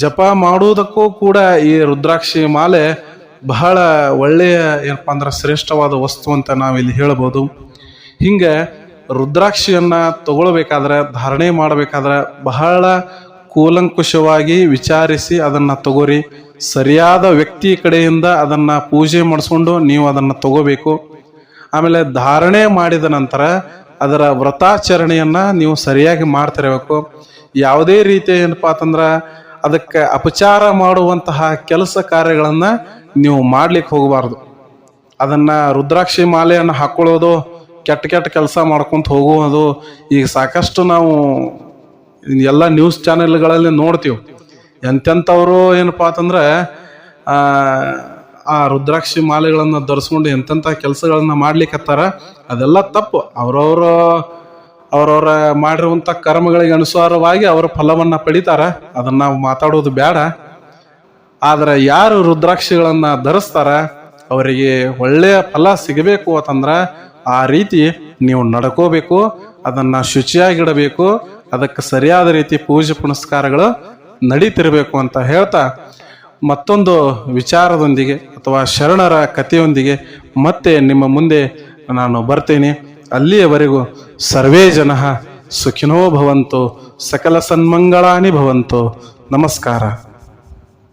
ಜಪ ಮಾಡುವುದಕ್ಕೂ ಕೂಡ ಈ ರುದ್ರಾಕ್ಷಿ ಮಾಲೆ ಬಹಳ ಒಳ್ಳೆಯ ಏನಪ್ಪ ಅಂದ್ರೆ ಶ್ರೇಷ್ಠವಾದ ವಸ್ತು ಅಂತ ನಾವಿಲ್ಲಿ ಹೇಳ್ಬೋದು. ಹಿಂಗೆ ರುದ್ರಾಕ್ಷಿಯನ್ನು ತಗೊಳ್ಬೇಕಾದ್ರೆ, ಧಾರಣೆ ಮಾಡಬೇಕಾದ್ರೆ ಬಹಳ ಕೂಲಂಕುಷವಾಗಿ ವಿಚಾರಿಸಿ ಅದನ್ನ ತಗೋರಿ. ಸರಿಯಾದ ವ್ಯಕ್ತಿ ಕಡೆಯಿಂದ ಅದನ್ನ ಪೂಜೆ ಮಾಡಿಸ್ಕೊಂಡು ನೀವು ಅದನ್ನ ತಗೋಬೇಕು. ಆಮೇಲೆ ಧಾರಣೆ ಮಾಡಿದ ನಂತರ ಅದರ ವ್ರತಾಚರಣೆಯನ್ನ ನೀವು ಸರಿಯಾಗಿ ಮಾಡ್ತಿರಬೇಕು. ಯಾವುದೇ ರೀತಿ ಏನಪ್ಪಾ ಅಂತಂದ್ರ ಅದಕ್ಕೆ ಅಪಚಾರ ಮಾಡುವಂತಹ ಕೆಲಸ ಕಾರ್ಯಗಳನ್ನು ನೀವು ಮಾಡ್ಲಿಕ್ಕೆ ಹೋಗಬಾರ್ದು. ಅದನ್ನ ರುದ್ರಾಕ್ಷಿ ಮಾಲೆಯನ್ನು ಹಾಕೊಳ್ಳೋದು ಕೆಟ್ಟ ಕೆಟ್ಟ ಕೆಲಸ ಮಾಡ್ಕೊಂತ ಹೋಗುವುದು ಈಗ ಸಾಕಷ್ಟು ನಾವು ಎಲ್ಲ ನ್ಯೂಸ್ ಚಾನೆಲ್ಗಳಲ್ಲಿ ನೋಡ್ತೀವಿ. ಎಂತೆಂಥವ್ರು ಏನಪ್ಪಾ ಅಂತಂದ್ರೆ, ಆ ರುದ್ರಾಕ್ಷಿ ಮಾಲೆಗಳನ್ನು ಧರಿಸ್ಕೊಂಡು ಎಂತೆಂಥ ಕೆಲಸಗಳನ್ನು ಮಾಡ್ಲಿಕ್ಕತ್ತಾರ ಅದೆಲ್ಲ ತಪ್ಪು. ಅವ್ರವ್ರ, ಅವರವರ ಮಾಡಿರುವಂಥ ಕರ್ಮಗಳಿಗೆ ಅನುಸಾರವಾಗಿ ಅವರ ಫಲವನ್ನ ಪಡಿತಾರೆ. ಅದನ್ನ ನಾವು ಮಾತಾಡೋದು ಬೇಡ. ಆದ್ರೆ ಯಾರು ರುದ್ರಾಕ್ಷಿಗಳನ್ನು ಧರಿಸ್ತಾರೆ, ಅವರಿಗೆ ಒಳ್ಳೆಯ ಫಲ ಸಿಗಬೇಕು ಅಂತಂದ್ರ ಆ ರೀತಿ ನೀವು ನಡ್ಕೋಬೇಕು, ಅದನ್ನ ಶುಚಿಯಾಗಿಡಬೇಕು, ಅದಕ್ಕೆ ಸರಿಯಾದ ರೀತಿ ಪೂಜೆ ಪುನಸ್ಕಾರಗಳು ನಡೀತಿರ್ಬೇಕು ಅಂತ ಹೇಳ್ತಾ ಮತ್ತೊಂದು ವಿಚಾರದೊಂದಿಗೆ ಅಥವಾ ಶರಣರ ಕಥೆಯೊಂದಿಗೆ ಮತ್ತೆ ನಿಮ್ಮ ಮುಂದೆ ನಾನು ಬರ್ತೇನೆ. ಅಲ್ಲಿಯವರೆಗೂ ಸರ್ವೇ ಜನ ಸುಖಿನೋ ಭವಂತು, ಸಕಲ ಸನ್ಮಂಗಳಾನಿ ಭವಂತು. ನಮಸ್ಕಾರ.